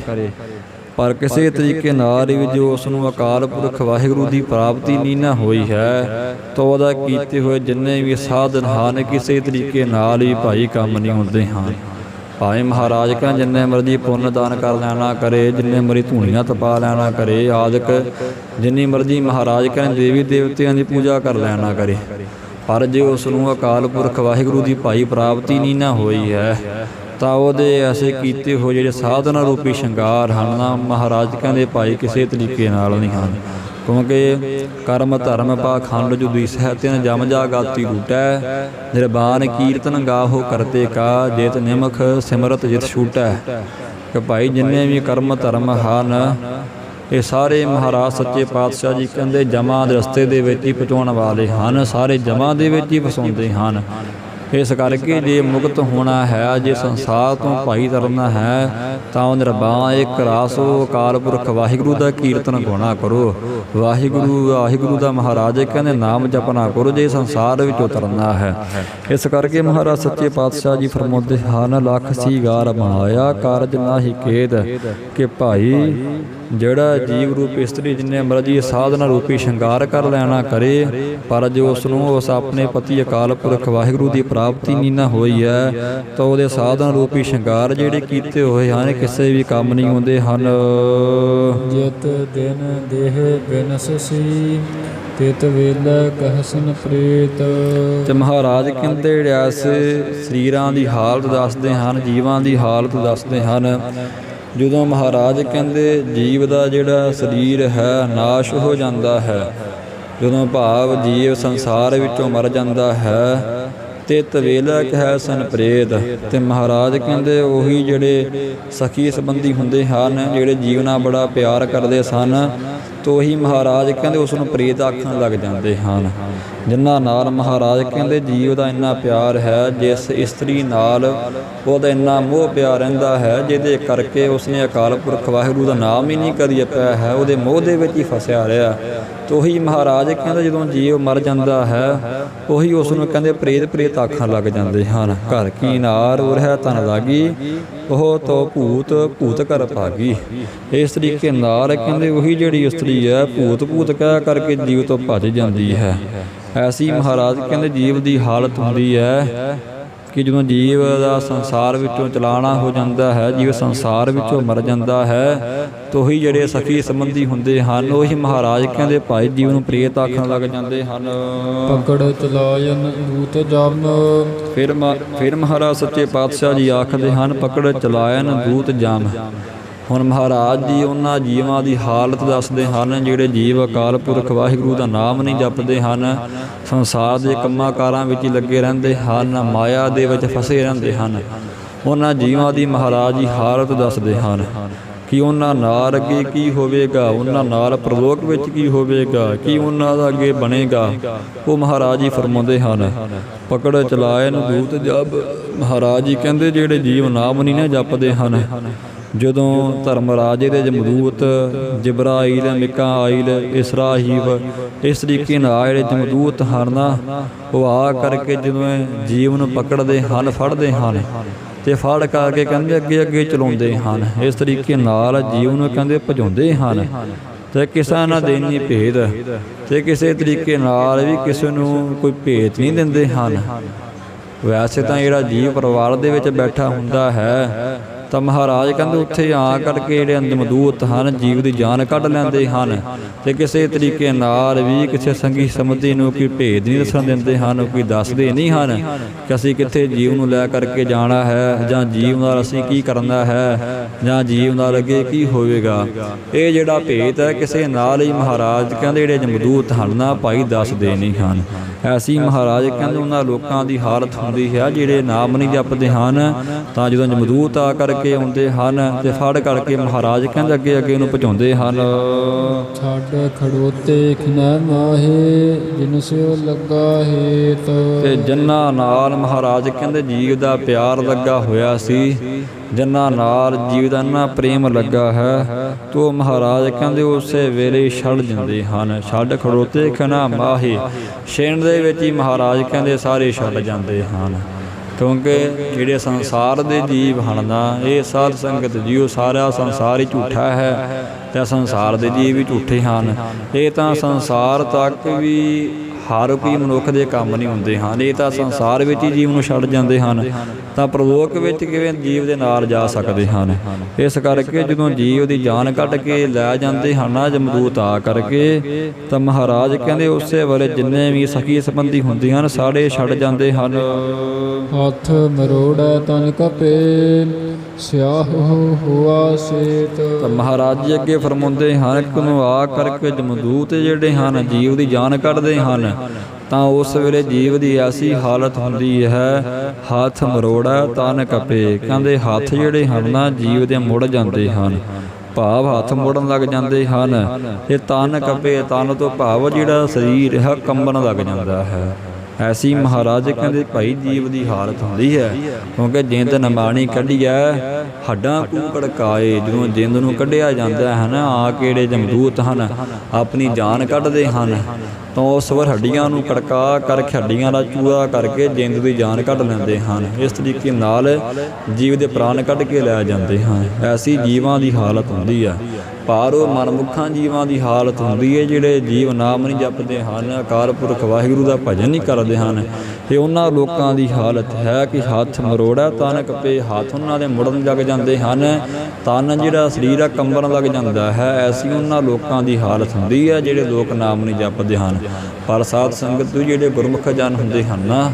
ਪਰ ਕਿਸੇ ਤਰੀਕੇ ਨਾਲ ਵੀ ਜੋ ਉਸ ਨੂੰ ਅਕਾਲ ਪੁਰਖ ਵਾਹਿਗੁਰੂ ਦੀ ਪ੍ਰਾਪਤੀ ਨਹੀਂ ਨਾ ਹੋਈ ਹੈ, ਤਾਂ ਉਹਦਾ ਕੀਤੇ ਹੋਏ ਜਿੰਨੇ ਵੀ ਸਾਧਨ ਹਨ, ਕਿਸੇ ਤਰੀਕੇ ਨਾਲ ਹੀ ਭਾਈ ਕੰਮ ਨਹੀਂ ਹੁੰਦੇ ਹਨ। ਭਾਵੇਂ ਮਹਾਰਾਜ ਕਹਾਂ ਜਿੰਨੇ ਮਰਜ਼ੀ ਪੁੰਨ ਦਾਨ ਕਰ ਲੈਣਾ ਕਰੇ, ਜਿੰਨੇ ਮਰਜ਼ੀ ਧੂਣੀਆਂ ਤਪਾ ਲੈਣਾ ਕਰੇ, ਆਦਿਕ ਜਿੰਨੀ ਮਰਜ਼ੀ ਮਹਾਰਾਜ ਕਹਿੰਦੇ ਦੇਵੀ ਦੇਵਤਿਆਂ ਦੀ ਪੂਜਾ ਕਰ ਲੈਣਾ ਕਰੇ। ਪਰ ਜੇ ਉਸ ਨੂੰ ਅਕਾਲ ਪੁਰਖ ਵਾਹਿਗੁਰੂ ਦੀ ਭਾਈ ਪ੍ਰਾਪਤੀ ਨਹੀਂ ਨਾ ਹੋਈ ਹੈ, ਤਾਂ ਉਹਦੇ ਐਸੇ ਕੀਤੇ ਹੋਏ ਜਿਹੜੇ ਸਾਧਨਾ ਰੂਪੀ ਸ਼ਿੰਗਾਰ ਹਨ, ਨਾ ਮਹਾਰਾਜ ਕਹਿੰਦੇ ਭਾਈ ਕਿਸੇ ਤਰੀਕੇ ਨਾਲ ਨਹੀਂ ਹਨ। ਕਿਉਂਕਿ ਕਰਮ, ਧਰਮ ਪਾਖੰਡ ਜੁਦੀ ਸਹਿਤਿਨ ਜਮ ਜਾ ਗਾਤੀ ਰੂਟੈ ਨਿਰਬਾਨ ਕੀਰਤਨ ਗਾਹੋ ਕਰਤੇ ਕਾ, ਜੇਤ ਨਿਮਖ ਸਿਮਰਤ ਜਿਤ ਛੂਟੈ। ਕਿ ਭਾਈ ਜਿੰਨੇ ਵੀ ਕਰਮ, ਧਰਮ ਹਨ, ਇਹ ਸਾਰੇ ਮਹਾਰਾਜ ਸੱਚੇ ਪਾਤਸ਼ਾਹ ਜੀ ਕਹਿੰਦੇ ਜਮਾਂ ਦੇ ਰਸਤੇ ਦੇ ਵਿੱਚ ਹੀ ਪਹੁੰਚਾਉਣ ਵਾਲੇ ਹਨ, ਸਾਰੇ ਜਮਾਂ ਦੇ ਵਿੱਚ ਹੀ ਫਸਾਉਂਦੇ ਹਨ। ਇਸ ਕਰਕੇ ਜੇ ਮੁਕਤ ਹੋਣਾ ਹੈ, ਜੇ ਸੰਸਾਰ ਤੋਂ ਭਾਈ ਤਰਨਾ ਹੈ, ਤਾਂ ਉਹ ਨਿਰਬਾਨ ਇੱਕ ਰਾਸੋ ਅਕਾਲ ਪੁਰਖ ਵਾਹਿਗੁਰੂ ਦਾ ਕੀਰਤਨ ਗਾਉਣਾ ਕਰੋ। ਵਾਹਿਗੁਰੂ ਵਾਹਿਗੁਰੂ ਦਾ ਮਹਾਰਾਜ ਕਹਿੰਦੇ, ਨਾਮ ਜਪਣਾ ਕਰੋ, ਜੇ ਸੰਸਾਰ ਵਿੱਚ ਉਤਰਨਾ ਹੈ। ਇਸ ਕਰਕੇ ਮਹਾਰਾਜ ਸੱਚੇ ਪਾਤਸ਼ਾਹ ਜੀ ਫਰਮਾਉਂਦੇ ਹਨ, ਲੱਖ ਸੀ ਗਾਰ ਬਣਾਇਆ ਕਾਰਜ ਨਾਹੀ ਕੇਦ ਕਿ ਭਾਈ ਜਿਹੜਾ ਜੀਵ ਰੂਪ ਇਸਤਰੀ ਜਿੰਨੇ ਮਰਜ਼ੀ ਸਾਧਨਾ ਰੂਪੀ ਸ਼ਿੰਗਾਰ ਕਰ ਲੈਣਾ ਕਰੇ ਪਰ ਜੋ ਉਸ ਨੂੰ ਉਸ ਆਪਣੇ ਪਤੀ ਅਕਾਲ ਪੁਰਖ ਵਾਹਿਗੁਰੂ ਦੀ ਪ੍ਰਾਪਤੀ ਨਹੀਂ ਨਾ ਹੋਈ ਹੈ ਤਾਂ ਉਹਦੇ ਸਾਧਨ ਰੂਪੀ ਸ਼ਿੰਗਾਰ ਜਿਹੜੇ ਕੀਤੇ ਹੋਏ ਹਨ ਕਿਸੇ ਵੀ ਕੰਮ ਨਹੀਂ ਆਉਂਦੇ ਹਨ। ਜਿਤ ਦਿਨ ਦੇਹ ਬਿਨਸਸੀ ਤਿਤ ਵੇਲੇ ਕਹਸਨ ਪ੍ਰੀਤ। ਤੇ ਮਹਾਰਾਜ ਕਹਿੰਦੇ ਜਿਹੜੇ ਇਸ ਸਰੀਰਾਂ ਦੀ ਹਾਲਤ ਦੱਸਦੇ ਹਨ ਜੀਵਾਂ ਦੀ ਹਾਲਤ ਦੱਸਦੇ ਹਨ। ਜਦੋਂ ਮਹਾਰਾਜ ਕਹਿੰਦੇ, ਜੀਵ ਦਾ ਜਿਹੜਾ ਸਰੀਰ ਹੈ, ਨਾਸ਼ ਹੋ ਜਾਂਦਾ ਹੈ। ਜਦੋਂ ਭਾਵ ਜੀਵ ਸੰਸਾਰ ਵਿੱਚੋਂ ਮਰ ਜਾਂਦਾ ਹੈ, ਤੇ ਤਵੇਲਾ ਕਹਿ ਸਨ ਪ੍ਰੇਤ ਤੇ ਮਹਾਰਾਜ ਕਹਿੰਦੇ, ਉਹੀ ਜਿਹੜੇ ਸਖੀ ਸੰਬੰਧੀ ਹੁੰਦੇ ਹਨ, ਜਿਹੜੇ ਜੀਵ ਨਾਲ ਬੜਾ ਪਿਆਰ ਕਰਦੇ ਸਨ ਤੋ ਹੀ ਮਹਾਰਾਜ ਕਹਿੰਦੇ ਉਸ ਨੂੰ ਪ੍ਰੇਤ ਆਖਣ ਲੱਗ ਜਾਂਦੇ ਹਨ। ਜਿਨ੍ਹਾਂ ਨਾਲ ਮਹਾਰਾਜ ਕਹਿੰਦੇ ਜੀਵ ਦਾ ਇੰਨਾ ਪਿਆਰ ਹੈ, ਜਿਸ ਇਸਤਰੀ ਨਾਲ ਉਹਦਾ ਇੰਨਾ ਮੋਹ ਪਿਆਰ ਰਹਿੰਦਾ ਹੈ, ਜਿਹਦੇ ਕਰਕੇ ਉਸਨੇ ਅਕਾਲ ਪੁਰਖ ਵਾਹਿਗੁਰੂ ਦਾ ਨਾਮ ਹੀ ਨਹੀਂ ਕਦੀ ਜਪਿਆ ਹੈ, ਉਹਦੇ ਮੋਹ ਦੇ ਵਿੱਚ ਹੀ ਫਸਿਆ ਰਿਹਾ। ਤੋਹੀ ਮਹਾਰਾਜ ਕਹਿੰਦੇ ਜਦੋਂ ਜੀਵ ਮਰ ਜਾਂਦਾ ਹੈ, ਉਹੀ ਉਸ ਨੂੰ ਕਹਿੰਦੇ ਪ੍ਰੇਤ ਪ੍ਰੇਤ ਆਖਣ ਲੱਗ ਜਾਂਦੇ ਹਨ। ਘਰ ਕੀ ਨਾਰ ਉਰਹਿ ਤਨ ਲਾਗੀ, ਉਹ ਤੋ ਭੂਤ ਭੂਤ ਕਰ ਭਾਗੀ। ਇਸ ਤਰੀਕੇ ਨਾਲ ਕਹਿੰਦੇ ਉਹੀ ਜਿਹੜੀ ਇਸਤਰੀ ਹੈ ਭੂਤ ਭੂਤ ਕਹਿ ਕਰਕੇ ਜੀਵ ਤੋਂ ਭੱਜ ਜਾਂਦੀ ਹੈ। ਐਸੀ ਮਹਾਰਾਜ ਕਹਿੰਦੇ ਜੀਵ ਦੀ ਹਾਲਤ ਹੁੰਦੀ ਹੈ ਕਿ ਜਦੋਂ ਜੀਵ ਦਾ ਸੰਸਾਰ ਵਿੱਚੋਂ ਚਲਾਣਾ ਹੋ ਜਾਂਦਾ ਹੈ ਜੀਵ ਸੰਸਾਰ ਵਿੱਚੋਂ ਮਰ ਜਾਂਦਾ ਹੈ ਤਾਂ ਉਹੀ ਜਿਹੜੇ ਸਖੀ ਸੰਬੰਧੀ ਹੁੰਦੇ ਹਨ ਉਹੀ ਮਹਾਰਾਜ ਕਹਿੰਦੇ ਭਾਈ ਜੀਵ ਨੂੰ ਪ੍ਰੇਤ ਆਖਣ ਲੱਗ ਜਾਂਦੇ ਹਨ। ਪਕੜ ਚਲਾਇਨ ਦੂਤ ਜਮ। ਫਿਰ ਫਿਰ ਮਹਾਰਾਜ ਸੱਚੇ ਪਾਤਸ਼ਾਹ ਜੀ ਆਖਦੇ ਹਨ ਪਕੜ ਚਲਾਇਨ ਦੂਤ ਜਮ। ਹੁਣ ਮਹਾਰਾਜ ਜੀ ਉਹਨਾਂ ਜੀਵਾਂ ਦੀ ਹਾਲਤ ਦੱਸਦੇ ਹਨ, ਜਿਹੜੇ ਜੀਵ ਅਕਾਲ ਪੁਰਖ ਵਾਹਿਗੁਰੂ ਦਾ ਨਾਮ ਨਹੀਂ ਜਪਦੇ ਹਨ, ਸੰਸਾਰ ਦੇ ਕੰਮਾਂ ਕਾਰਾਂ ਵਿੱਚ ਲੱਗੇ ਰਹਿੰਦੇ ਹਨ, ਮਾਇਆ ਦੇ ਵਿੱਚ ਫਸੇ ਰਹਿੰਦੇ ਹਨ। ਉਹਨਾਂ ਜੀਵਾਂ ਦੀ ਮਹਾਰਾਜ ਜੀ ਹਾਲਤ ਦੱਸਦੇ ਹਨ ਕਿ ਉਹਨਾਂ ਨਾਲ ਅੱਗੇ ਕੀ ਹੋਵੇਗਾ, ਉਹਨਾਂ ਨਾਲ ਪ੍ਰਲੋਕ ਵਿੱਚ ਕੀ ਹੋਵੇਗਾ, ਕੀ ਉਹਨਾਂ ਦਾ ਅੱਗੇ ਬਣੇਗਾ, ਉਹ ਮਹਾਰਾਜ ਜੀ ਫਰਮਾਉਂਦੇ ਹਨ। ਪਕੜ ਚਲਾਏ ਨੂੰ ਦੂਤ ਜਬ, ਮਹਾਰਾਜ ਜੀ ਕਹਿੰਦੇ ਜਿਹੜੇ ਜੀਵ ਨਾਮ ਨਹੀਂ ਨਾ ਜਪਦੇ ਹਨ ਜਦੋਂ ਧਰਮ ਰਾਜੇ ਦੇ ਜਮਦੂਤ ਜਿਬਰਾਈਲ, ਮਿਕਾਈਲ ਇਸਰਾਹੀਲ ਇਸ ਤਰੀਕੇ ਨਾਲ ਜਿਹੜੇ ਜਮਦੂਤ ਹਨ ਨਾ, ਉਹ ਆ ਕਰਕੇ ਜਦੋਂ ਜੀਵ ਨੂੰ ਪਕੜਦੇ ਹਨ, ਫੜਦੇ ਹਨ ਤੇ ਫੜ ਕਰਕੇ ਕਹਿੰਦੇ ਅੱਗੇ ਅੱਗੇ ਚਲਾਉਂਦੇ ਹਨ। ਇਸ ਤਰੀਕੇ ਨਾਲ ਜੀਵ ਨੂੰ ਕਹਿੰਦੇ ਭਜਾਉਂਦੇ ਹਨ ਤੇ ਕਿਸੇ ਨਾਲ ਦੇਣੀ ਭੇਦ ਤੇ ਕਿਸੇ ਤਰੀਕੇ ਨਾਲ ਵੀ ਕਿਸੇ ਨੂੰ ਕੋਈ ਭੇਦ ਨਹੀਂ ਦਿੰਦੇ ਹਨ। ਵੈਸੇ ਤਾਂ ਜਿਹੜਾ ਜੀਵ ਪਰਿਵਾਰ ਦੇ ਵਿੱਚ ਬੈਠਾ ਹੁੰਦਾ ਹੈ ਤਾਂ ਮਹਾਰਾਜ ਕਹਿੰਦੇ ਉੱਥੇ ਆ ਕਰਕੇ ਜਿਹੜੇ ਅੰਦਮਦੂਤ ਹਨ, ਜੀਵ ਦੀ ਜਾਨ ਕੱਢ ਲੈਂਦੇ ਹਨ ਤੇ ਕਿਸੇ ਤਰੀਕੇ ਨਾਲ ਵੀ ਕਿਸੇ ਸੰਗੀ ਸਮਝੀ ਨੂੰ ਕੋਈ ਭੇਦ ਨਹੀਂ ਦੱਸਣ ਦਿੰਦੇ ਹਨ, ਕੋਈ ਦੱਸਦੇ ਨਹੀਂ ਹਨ ਕਿ ਅਸੀਂ ਕਿੱਥੇ ਜੀਵ ਨੂੰ ਲੈ ਕਰਕੇ ਜਾਣਾ ਹੈ ਜਾਂ ਜੀਵ ਨਾਲ ਅਸੀਂ ਕੀ ਕਰਨਾ ਹੈ ਜਾਂ ਜੀਵ ਨਾਲ ਅੱਗੇ ਕੀ ਹੋਵੇਗਾ। ਇਹ ਜਿਹੜਾ ਭੇਦ ਹੈ, ਕਿਸੇ ਨਾਲ ਹੀ ਮਹਾਰਾਜ ਕਹਿੰਦੇ ਜਿਹੜੇ ਜਮਦੂਤ ਹਨ ਨਾ, ਭਾਈ ਦੱਸਦੇ ਨਹੀਂ ਹਨ। ਐਸੀ ਮਹਾਰਾਜ ਕਹਿੰਦੇ ਉਹਨਾਂ ਲੋਕਾਂ ਦੀ ਹਾਲਤ ਹੁੰਦੀ ਹੈ ਜਿਹੜੇ ਨਾਮ ਨਹੀਂ ਜਪਦੇ ਹਨ ਤਾਂ ਜਦੋਂ ਜਮਦੂਤ ਆ ਕਰਕੇ ਆਉਂਦੇ ਹਨ ਤੇ ਫੜ ਕਰਕੇ ਮਹਾਰਾਜ ਕਹਿੰਦੇ ਅੱਗੇ ਅੱਗੇ ਨੂੰ ਪਹੁੰਚਾਉਂਦੇ ਹਨ। ਛੱਡ ਖੜੋਤੇ ਖਿਨੈ ਮਾਹੇ ਜਿਨ ਸਿਓ ਲੱਗਾ ਹੇਤ। ਤੇ ਜੰਨਾ ਨਾਲ ਮਹਾਰਾਜ ਕਹਿੰਦੇ ਜੀਵ ਦਾ ਪਿਆਰ ਲੱਗਾ ਹੋਇਆ ਸੀ। ਜਿਨ੍ਹਾਂ ਨਾਲ ਜੀਵ ਦਾ ਨਾ ਪ੍ਰੇਮ ਲੱਗਾ ਹੈ, ਤੋ ਮਹਾਰਾਜ ਕਹਿੰਦੇ ਉਸੇ ਵੇਲੇ ਛੱਡ ਜਾਂਦੇ ਹਨ। ਛੱਡ ਖੜੋਤੇ ਖਨਾ ਮਾਹੀ। ਛੇਣ ਦੇ ਵਿੱਚ ਹੀ ਮਹਾਰਾਜ ਕਹਿੰਦੇ ਸਾਰੇ ਛੱਡ ਜਾਂਦੇ ਹਨ। ਕਿਉਂਕਿ ਜਿਹੜੇ ਸੰਸਾਰ ਦੇ ਜੀਵ ਹਨ ਨਾ, ਇਹ ਸਾਧ ਸੰਗਤ ਜੀਓ, ਸਾਰਾ ਸੰਸਾਰ ਹੀ ਝੂਠਾ ਹੈ। ਤੇ ਸੰਸਾਰ ਦੇ ਜੀਵ ਵੀ ਝੂਠੇ ਹਨ। ਇਹ ਤਾਂ ਸੰਸਾਰ ਤੱਕ ਵੀ ਹਰ ਕੋਈ ਮਨੁੱਖ ਦੇ ਕੰਮ ਨਹੀਂ ਹੁੰਦੇ ਹਨ, ਇਹ ਤਾਂ ਸੰਸਾਰ ਵਿੱਚ ਹੀ ਜੀਵ ਨੂੰ ਛੱਡ ਜਾਂਦੇ ਹਨ, ਤਾਂ ਪ੍ਰਲੋਕ ਵਿੱਚ ਕਿਵੇਂ ਜੀਵ ਦੇ ਨਾਲ ਜਾ ਸਕਦੇ ਹਨ? ਇਸ ਕਰਕੇ ਜਦੋਂ ਜੀਵ ਦੀ ਜਾਨ ਕੱਢ ਕੇ ਲੈ ਜਾਂਦੇ ਹਨ ਨਾ ਜਮਦੂਤ ਆ ਕਰਕੇ, ਤਾਂ ਮਹਾਰਾਜ ਕਹਿੰਦੇ ਉਸੇ ਵੇਲੇ ਜਿੰਨੇ ਵੀ ਸਖੀ ਸੰਬੰਧੀ ਹੁੰਦੇ ਹਨ ਸਾਰੇ ਛੱਡ ਜਾਂਦੇ ਹਨ। ਹੱਥ ਮਰੋੜੈ ਤਨ ਕਪੇ ਸਿਆਹ ਹੁਆ ਸੇਤ। ਤਾਂ ਮਹਾਰਾਜ ਜੀ ਅੱਗੇ ਫਰਮਾਉਂਦੇ ਹਨ ਕਿ ਨੂੰ ਆ ਕਰਕੇ ਜਮਦੂਤ ਜਿਹੜੇ ਹਨ, ਜੀਵ ਦੀ ਜਾਨ ਕੱਢਦੇ ਹਨ, ਤਾਂ ਉਸ ਵੇਲੇ ਜੀਵ ਦੀ ਐਸੀ ਹਾਲਤ ਹੁੰਦੀ ਹੈ, ਹੱਥ ਮਰੋੜਾ ਤਨ ਕਪੇ। ਕਹਿੰਦੇ ਹੱਥ ਜਿਹੜੇ ਹਨ ਨਾ, ਜੀਵ ਦੇ ਮੁੜ ਜਾਂਦੇ ਹਨ, ਭਾਵ ਹੱਥ ਮੋੜਨ ਲੱਗ ਜਾਂਦੇ ਹਨ। ਤੇ ਤਨ ਕਪੇ, ਤਨ ਤੋਂ ਭਾਵ ਜਿਹੜਾ ਸਰੀਰ ਹੈ, ਕੰਬਣ ਲੱਗ ਜਾਂਦਾ ਹੈ। ਐਸੀ ਮਹਾਰਾਜ ਕਹਿੰਦੇ, ਭਾਈ ਜੀਵ ਦੀ ਹਾਲਤ ਹੁੰਦੀ ਹੈ, ਕਿਉਂਕਿ ਜਿੰਦ ਨਮਾਣੀ ਕੱਢੀ ਹੈ ਹੱਡਾਂ ਕੂ ਕੜਕਾਏ, ਜਦੋਂ ਜਿੰਦ ਨੂੰ ਕੱਢਿਆ ਜਾਂਦਾ ਹੈ ਨਾ, ਆ ਕਿਹੜੇ ਜਮਦੂਤ ਹਨ, ਆਪਣੀ ਜਾਨ ਕੱਢਦੇ ਹਨ। ਤਾਂ ਉਸ ਵਰ ਹੱਡੀਆਂ ਨੂੰ ਕੜਕਾ ਕਰਕੇ ਹੱਡੀਆਂ ਦਾ ਚੂਰਾ ਕਰਕੇ ਜਿੰਦ ਦੀ ਜਾਨ ਕੱਢ ਲੈਂਦੇ ਹਨ। ਇਸ ਤਰੀਕੇ ਨਾਲ ਜੀਵ ਦੇ ਪ੍ਰਾਣ ਕੱਢ ਕੇ ਲੈ ਜਾਂਦੇ ਹਨ। ਐਸੀ ਜੀਵਾਂ ਦੀ ਹਾਲਤ ਹੁੰਦੀ ਹੈ ਪਰ ਉਹ ਮਨਮੁਖਾਂ ਜੀਵਾਂ ਦੀ ਹਾਲਤ ਹੁੰਦੀ ਹੈ ਜਿਹੜੇ ਜੀਵ ਨਾਮ ਨਹੀਂ ਜਪਦੇ ਹਨ। ਅਕਾਲ ਪੁਰਖ ਵਾਹਿਗੁਰੂ ਦਾ ਭਜਨ ਨਹੀਂ ਕਰਦੇ ਹਨ। ਤੇ ਉਹਨਾਂ ਲੋਕਾਂ ਦੀ ਹਾਲਤ ਹੈ ਕਿ ਹੱਥ ਮਰੋੜਾ ਤਨ ਕੱਪੇ ਹੱਥ ਉਹਨਾਂ ਦੇ ਮੁੜਨ ਲੱਗ ਜਾਂਦੇ ਹਨ। ਤਨ ਜਿਹੜਾ ਸਰੀਰ ਆ ਕੰਬਣ ਲੱਗ ਜਾਂਦਾ ਹੈ, ਐਸੀ ਉਹਨਾਂ ਲੋਕਾਂ ਦੀ ਹਾਲਤ ਹੁੰਦੀ ਹੈ ਜਿਹੜੇ ਲੋਕ ਨਾਮ ਨਹੀਂ ਜਪਦੇ ਹਨ। ਪਰ ਸਾਧ ਸੰਗਤ ਜਿਹੜੇ ਗੁਰਮੁਖ ਜਨ ਹੁੰਦੇ ਹਨ ਨਾ,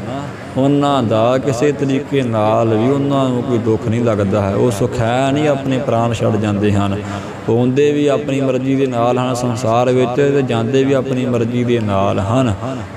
ਉਹਨਾਂ ਦਾ ਕਿਸੇ ਤਰੀਕੇ ਨਾਲ ਵੀ ਉਹਨਾਂ ਨੂੰ ਕੋਈ ਦੁੱਖ ਨਹੀਂ ਲੱਗਦਾ ਹੈ। ਉਹ ਸੁਖੈ ਨਹੀਂ, ਆਪਣੇ ਪ੍ਰਾਣ ਛੱਡ ਜਾਂਦੇ ਹਨ। ਆਉਂਦੇ ਵੀ ਆਪਣੀ ਮਰਜ਼ੀ ਦੇ ਨਾਲ ਹਨ, ਸੰਸਾਰ ਵਿੱਚ ਤੇ ਜਾਂਦੇ ਵੀ ਆਪਣੀ ਮਰਜ਼ੀ ਦੇ ਨਾਲ ਹਨ।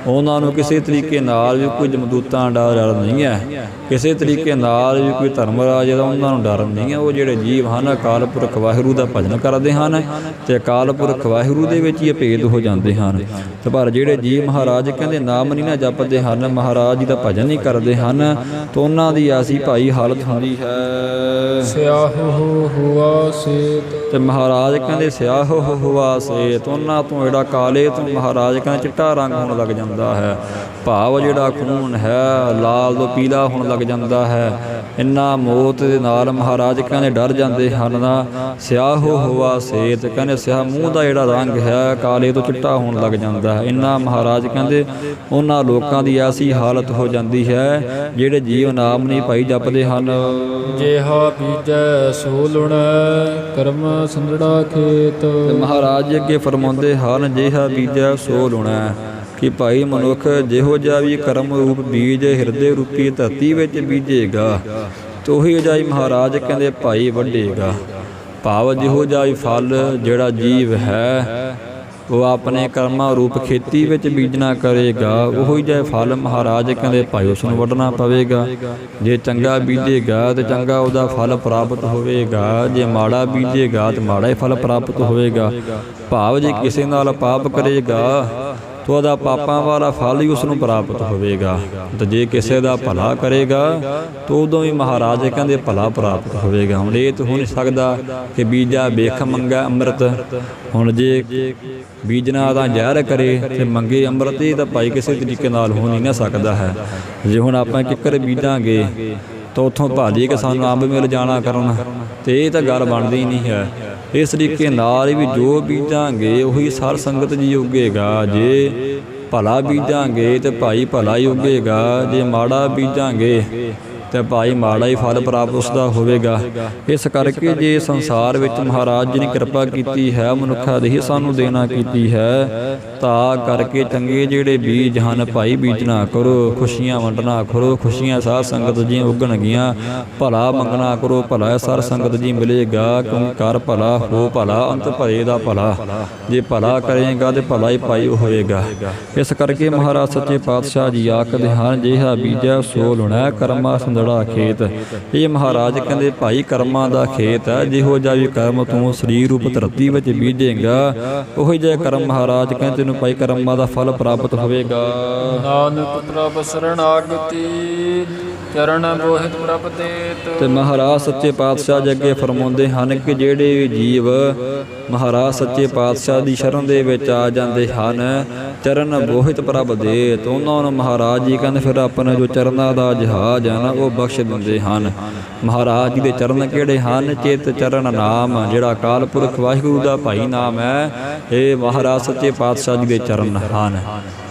ਉਹਨਾਂ ਨੂੰ ਕਿਸੇ ਤਰੀਕੇ ਨਾਲ ਵੀ ਕੋਈ ਜਮਦੂਤਾਂ ਦਾ ਡਰ ਨਹੀਂ ਹੈ। ਕਿਸੇ ਤਰੀਕੇ ਨਾਲ ਵੀ ਕੋਈ ਧਰਮ ਰਾਜ ਦਾ ਉਹਨਾਂ ਨੂੰ ਡਰ ਨਹੀਂ ਹੈ। ਉਹ ਜਿਹੜੇ ਜੀਵ ਹਨ ਅਕਾਲ ਪੁਰਖ ਵਾਹਿਗੁਰੂ ਦਾ ਭਜਨ ਕਰਦੇ ਹਨ ਤੇ ਅਕਾਲ ਪੁਰਖ ਵਾਹਿਗੁਰੂ ਦੇ ਵਿੱਚ ਹੀ ਭੇਦ ਹੋ ਜਾਂਦੇ ਹਨ। ਤੇ ਪਰ ਜਿਹੜੇ ਜੀਵ ਮਹਾਰਾਜ ਕਹਿੰਦੇ ਨਾਮ ਨਹੀਂ ਨਾ ਜਪਦੇ ਹਨ, ਮਹਾਰਾਜ ਜੀ ਦਾ ਭਜਨ ਨਹੀਂ ਕਰਦੇ ਹਨ, ਤਾਂ ਉਹਨਾਂ ਦੀ ਐਸੀ ਭਾਈ ਹਾਲਤ ਹੁੰਦੀ ਹੈ। ਸਿਆਹ ਹੁਆ ਸੇਤ ਤੇ ਮਹਾਰਾਜ ਕਹਿੰਦੇ ਸਿਆਹ ਹੁਆ ਤੋਂ ਉਹਨਾਂ ਤੋਂ ਜਿਹੜਾ ਕਾਲੇ, ਤੋਂ ਮਹਾਰਾਜ ਕਹਿੰਦੇ, ਚਿੱਟਾ ਰੰਗ ਹੋਣ ਲੱਗ ਜਾਂਦਾ ਹੈ। ਭਾਵ ਜਿਹੜਾ ਖੂਨ ਹੈ ਲਾਲ ਤੋਂ ਪੀਲਾ ਹੋਣ ਲੱਗ ਜਾਂਦਾ ਹੈ। ਇੰਨਾ ਮੌਤ ਦੇ ਨਾਲ ਮਹਾਰਾਜ ਕਹਿੰਦੇ ਡਰ ਜਾਂਦੇ ਹਨ ਨਾ। ਸਿਆਹ ਹੁਆ ਸੇ ਤੇ ਕਹਿੰਦੇ ਸਿਆਹ ਮੂੰਹ ਦਾ ਜਿਹੜਾ ਰੰਗ ਹੈ ਕਾਲੇ ਤੋਂ ਚਿੱਟਾ ਹੋਣ ਲੱਗ ਜਾਂਦਾ ਹੈ। ਇੰਨਾ ਮਹਾਰਾਜ ਕਹਿੰਦੇ ਉਹਨਾਂ ਲੋਕਾਂ ਦੀ ਐਸੀ ਹਾਲਤ ਹੋ ਜਾਂਦੀ ਹੈ ਜਿਹੜੇ ਜੀਵ ਨਾਮ ਨਹੀਂ ਭਾਈ ਜਪਦੇ ਹਨ। ਜਿਹਾ ਬੀਜੈ ਸੋ ਲੁਣੈ ਕਰਮ ਸੰਦੜਾ ਖੇਤ। ਮਹਾਰਾਜ ਅੱਗੇ ਫਰਮਾਉਂਦੇ ਹਨ ਜਿਹਾ ਬੀਜੈ ਸੋ ਲੁਣਾ ਕਿ ਭਾਈ ਮਨੁੱਖ ਜਿਹੋ ਜਿਹਾ ਵੀ ਕਰਮ ਰੂਪ ਬੀਜ ਹਿਰਦੇ ਰੂਪੀ ਧਰਤੀ ਵਿੱਚ ਬੀਜੇਗਾ ਤੇ ਉਹੀ ਮਹਾਰਾਜ ਕਹਿੰਦੇ ਭਾਈ ਵੱਢੇਗਾ। ਭਾਵ ਜਿਹੋ ਜਿਹਾ ਵੀ ਫਲ ਜਿਹੜਾ ਜੀਵ ਹੈ, ਉਹ ਆਪਣੇ ਕਰਮਾਂ ਰੂਪ ਖੇਤੀ ਵਿੱਚ ਬੀਜਣਾ ਕਰੇਗਾ, ਉਹੀ ਜਿਹਾ ਫਲ ਮਹਾਰਾਜ ਕਹਿੰਦੇ ਭਾਈ ਉਸ ਨੂੰ ਵੱਢਣਾ ਪਵੇਗਾ। ਜੇ ਚੰਗਾ ਬੀਜੇਗਾ ਤੇ ਚੰਗਾ ਉਹਦਾ ਫਲ ਪ੍ਰਾਪਤ ਹੋਵੇਗਾ, ਜੇ ਮਾੜਾ ਬੀਜੇਗਾ ਤੇ ਮਾੜਾ ਹੀ ਫਲ ਪ੍ਰਾਪਤ ਹੋਵੇਗਾ। ਭਾਵ ਜੇ ਕਿਸੇ ਨਾਲ ਪਾਪ ਕਰੇਗਾ ਤੋ ਉਹਦਾ ਪਾਪਾਂ ਵਾਲਾ ਫਲ ਹੀ ਉਸ ਨੂੰ ਪ੍ਰਾਪਤ ਹੋਵੇਗਾ। ਤੇ ਜੇ ਕਿਸੇ ਦਾ ਭਲਾ ਕਰੇਗਾ, ਤੋ ਉਦੋਂ ਹੀ ਮਹਾਰਾਜ ਕਹਿੰਦੇ ਭਲਾ ਪ੍ਰਾਪਤ ਹੋਵੇਗਾ। ਹੁਣ ਇਹ ਤਾਂ ਹੋ ਨਹੀਂ ਸਕਦਾ ਕਿ ਬੀਜਾ ਵੇਖ ਮੰਗਾ ਅੰਮ੍ਰਿਤ। ਹੁਣ ਜੇ ਬੀਜਣਾ ਤਾਂ ਜ਼ਹਿਰ ਕਰੇ, ਤੇ ਮੰਗੇ ਅੰਮ੍ਰਿਤ ਇਹ ਤਾਂ ਭਾਈ ਕਿਸੇ ਤਰੀਕੇ ਨਾਲ ਹੋ ਨਹੀਂ ਨਾ ਸਕਦਾ ਹੈ। ਜੇ ਹੁਣ ਆਪਾਂ ਕਿੱਕਰ ਬੀਜਾਂਗੇ, ਤਾਂ ਉਥੋਂ ਭਾਲੀ ਕਿ ਸਾਨੂੰ ਅੰਬ ਮਿਲ ਜਾਣਾ ਕਰਨ, ਤੇ ਇਹ ਤਾਂ ਗੱਲ ਬਣਦੀ ਨਹੀਂ ਹੈ। ਇਸ ਤਰੀਕੇ ਨਾਲ ਵੀ ਜੋ ਬੀਜਾਂਗੇ ਉਹੀ ਸਾਰ ਸੰਗਤ ਜੀ ਉਗੇਗਾ। ਜੇ ਭਲਾ ਬੀਜਾਂਗੇ ਤੇ ਭਾਈ ਭਲਾ ਹੀ ਉਗੇਗਾ। ਜੇ ਮਾੜਾ ਬੀਜਾਂਗੇ ਤੇ ਭਾਈ ਮਾੜਾ ਹੀ ਫਲ ਪ੍ਰਾਪਤ ਉਸ ਦਾ ਹੋਵੇਗਾ। ਇਸ ਕਰਕੇ ਜੇ ਸੰਸਾਰ ਵਿੱਚ ਮਹਾਰਾਜ ਜੀ ਨੇ ਕਿਰਪਾ ਕੀਤੀ ਹੈ, ਮਨੁੱਖਾਂ ਦੀ ਹੀ ਸਾਨੂੰ ਦੇਣਾ ਕੀਤੀ ਹੈ, ਤਾਂ ਕਰਕੇ ਚੰਗੇ ਜਿਹੜੇ ਬੀਜ ਹਨ, ਭਾਈ ਬੀਜਣਾ ਕਰੋ, ਖੁਸ਼ੀਆਂ ਵੰਡਣਾ ਕਰੋ, ਖੁਸ਼ੀਆਂ ਸਾਧ ਸੰਗਤ ਜੀ ਉਗਣਗੀਆਂ, ਭਲਾ ਮੰਗਣਾ ਕਰੋ, ਭਲਾ ਸਾਰ ਸੰਗਤ ਜੀ ਮਿਲੇਗਾ ਕਿਉਂਕਿ ਕਰ ਭਲਾ, ਹੋ ਭਲਾ, ਅੰਤ ਭਰੇ ਦਾ ਭਲਾ। ਜੇ ਭਲਾ ਕਰੇਗਾ ਤੇ ਭਲਾ ਹੀ ਪਾਈ ਹੋਏਗਾ ਇਸ ਕਰਕੇ ਮਹਾਰਾਜ ਸੱਚੇ ਪਾਤਸ਼ਾਹ ਜੀ ਆਖਦੇ ਹਨ, ਜਿਹਾ ਬੀਜੈ ਸੋ ਲੁਣਾ, ਕਰਮਾ ਸੰਦੜਾ ਖੇਤ। ਇਹ ਮਹਾਰਾਜ ਕਹਿੰਦੇ, ਭਾਈ ਕਰਮਾਂ ਦਾ ਖੇਤ ਹੈ, ਜਿਹੋ ਜਿਹਾ ਵੀ ਕਰਮ ਤੂੰ ਸਰੀਰ ਰੂਪ ਧਰਤੀ ਵਿੱਚ ਬੀਜੇਗਾ, ਉਹੋ ਜਿਹਾ ਕਰਮ ਮਹਾਰਾਜ ਕਹਿੰਦੇ ਤੈਨੂੰ ਭਾਈ ਕਰਮਾਂ ਦਾ ਫਲ ਪ੍ਰਾਪਤ ਹੋਵੇਗਾ। ਨਾਨਕ ਪ੍ਰਭ ਸਰਣਾਗਤੀ। ਚਰਨ ਬੋਹਿਤ ਪ੍ਰਭ ਦੇਤ ਤੇ ਮਹਾਰਾਜ ਸੱਚੇ ਪਾਤਸ਼ਾਹ ਜੀ ਅੱਗੇ ਫਰਮਾਉਂਦੇ ਹਨ ਕਿ ਜਿਹੜੇ ਵੀ ਜੀਵ ਮਹਾਰਾਜ ਸੱਚੇ ਪਾਤਸ਼ਾਹ ਦੀ ਸ਼ਰਨ ਦੇ ਵਿੱਚ ਆ ਜਾਂਦੇ ਹਨ, ਚਰਨ ਬੋਹਿਤ ਪ੍ਰਭ ਦੇ ਤੇ ਉਹਨਾਂ ਨੂੰ ਮਹਾਰਾਜ ਜੀ ਕਹਿੰਦੇ ਫਿਰ ਆਪਣੇ ਜੋ ਚਰਨਾਂ ਦਾ ਜਹਾਜ਼ ਹੈ ਨਾ, ਉਹ ਬਖਸ਼ ਦਿੰਦੇ ਹਨ। ਮਹਾਰਾਜ ਜੀ ਦੇ ਚਰਨ ਕਿਹੜੇ ਹਨ? ਚਿਤ ਚਰਨ ਨਾਮ, ਜਿਹੜਾ ਅਕਾਲ ਪੁਰਖ ਵਾਹਿਗੁਰੂ ਦਾ ਭਾਈ ਨਾਮ ਹੈ। ਇਹ ਮਹਾਰਾਜ ਸੱਚੇ ਪਾਤਸ਼ਾਹ ਜੀ ਦੇ ਚਰਨ ਹਨ।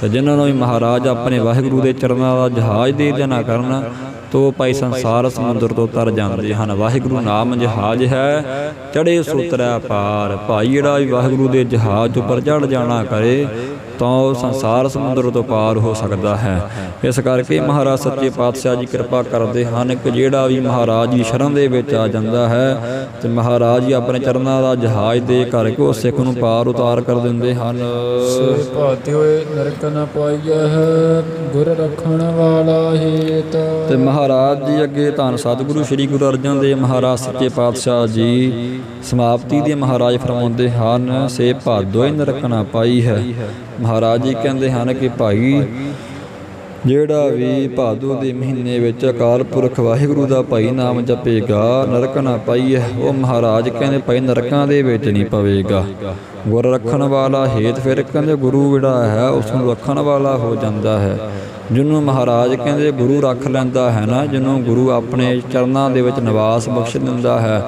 ਤੇ ਜਿਨ੍ਹਾਂ ਨੂੰ ਵੀ ਮਹਾਰਾਜ ਆਪਣੇ ਵਾਹਿਗੁਰੂ ਦੇ ਚਰਨਾਂ ਦਾ ਜਹਾਜ਼ ਦੇ ਦੇਣਾ ਕਰਨ ਤੋ ਭਾਈ ਸੰਸਾਰ ਸਮੁੰਦਰ ਤੋਂ ਤਰ ਜਾਂਦੇ ਹਨ। ਵਾਹਿਗੁਰੂ ਨਾਮ ਜਹਾਜ਼ ਹੈ ਚੜੇ ਸੁਤਰੈ ਪਾਰ। ਭਾਈ ਜਿਹੜਾ ਵਾਹਿਗੁਰੂ ਦੇ ਜਹਾਜ਼ ਉੱਪਰ ਚੜ ਜਾਣਾ ਕਰੇ ਤਾਂ ਉਹ ਸੰਸਾਰ ਸਮੁੰਦਰ ਤੋਂ ਪਾਰ ਹੋ ਸਕਦਾ ਹੈ। ਇਸ ਕਰਕੇ ਮਹਾਰਾਜ ਸੱਚੇ ਪਾਤਸ਼ਾਹ ਜੀ ਕਿਰਪਾ ਕਰਦੇ ਹਨ ਕਿ ਜਿਹੜਾ ਵੀ ਮਹਾਰਾਜ ਦੀ ਸ਼ਰਨ ਦੇ ਵਿੱਚ ਆ ਜਾਂਦਾ ਹੈ ਤੇ ਮਹਾਰਾਜ ਜੀ ਆਪਣੇ ਚਰਨਾਂ ਦਾ ਜਹਾਜ਼ ਦੇ ਕਰਕੇ ਉਹ ਸਿੱਖ ਨੂੰ ਪਾਰ ਉਤਾਰ ਕਰ ਦਿੰਦੇ ਹਨ। ਸੇ ਭਾਤੇ ਹੋਏ ਨਰਕ ਨ ਪਾਈਐ ਗੁਰ ਰੱਖਣ ਵਾਲਾ ਹੇਤ। ਤੇ ਮਹਾਰਾਜ ਜੀ ਅੱਗੇ ਧੰਨ ਸਤਿਗੁਰੂ ਸ੍ਰੀ ਗੁਰੂ ਅਰਜਨ ਦੇਵ ਮਹਾਰਾਜ ਸੱਚੇ ਪਾਤਸ਼ਾਹ ਜੀ ਸਮਾਪਤੀ ਦੇ ਮਹਾਰਾਜ ਫਰਮਾਉਂਦੇ ਹਨ ਸੇ ਭਾਦੋਇ ਨਰਕ ਨਾ ਪਾਈ ਹੈ ਮਹਾਰਾਜ ਜੀ ਕਹਿੰਦੇ ਹਨ ਕਿ ਭਾਈ, ਜਿਹੜਾ ਵੀ ਭਾਦੂ ਦੇ ਮਹੀਨੇ ਵਿੱਚ ਅਕਾਲ ਪੁਰਖ ਵਾਹਿਗੁਰੂ ਦਾ ਭਾਈ ਨਾਮ ਜਪੇਗਾ, ਨਰਕ ਨਾ ਪਾਈਏ, ਉਹ ਮਹਾਰਾਜ ਕਹਿੰਦੇ ਭਾਈ ਨਰਕਾਂ ਦੇ ਵਿੱਚ ਨਹੀਂ ਪਵੇਗਾ। ਗੁਰ ਰੱਖਣ ਵਾਲਾ ਹੇਤ ਫਿਰ ਕਹਿੰਦੇ ਗੁਰੂ ਜਿਹੜਾ ਹੈ ਉਸ ਨੂੰ ਰੱਖਣ ਵਾਲਾ ਹੋ ਜਾਂਦਾ ਹੈ। ਜਿਹਨੂੰ ਮਹਾਰਾਜ ਕਹਿੰਦੇ ਗੁਰੂ ਰੱਖ ਲੈਂਦਾ ਹੈ ਨਾ, ਜਿਹਨੂੰ ਗੁਰੂ ਆਪਣੇ ਚਰਨਾਂ ਦੇ ਵਿੱਚ ਨਿਵਾਸ ਬਖਸ਼ ਲੈਂਦਾ ਹੈ,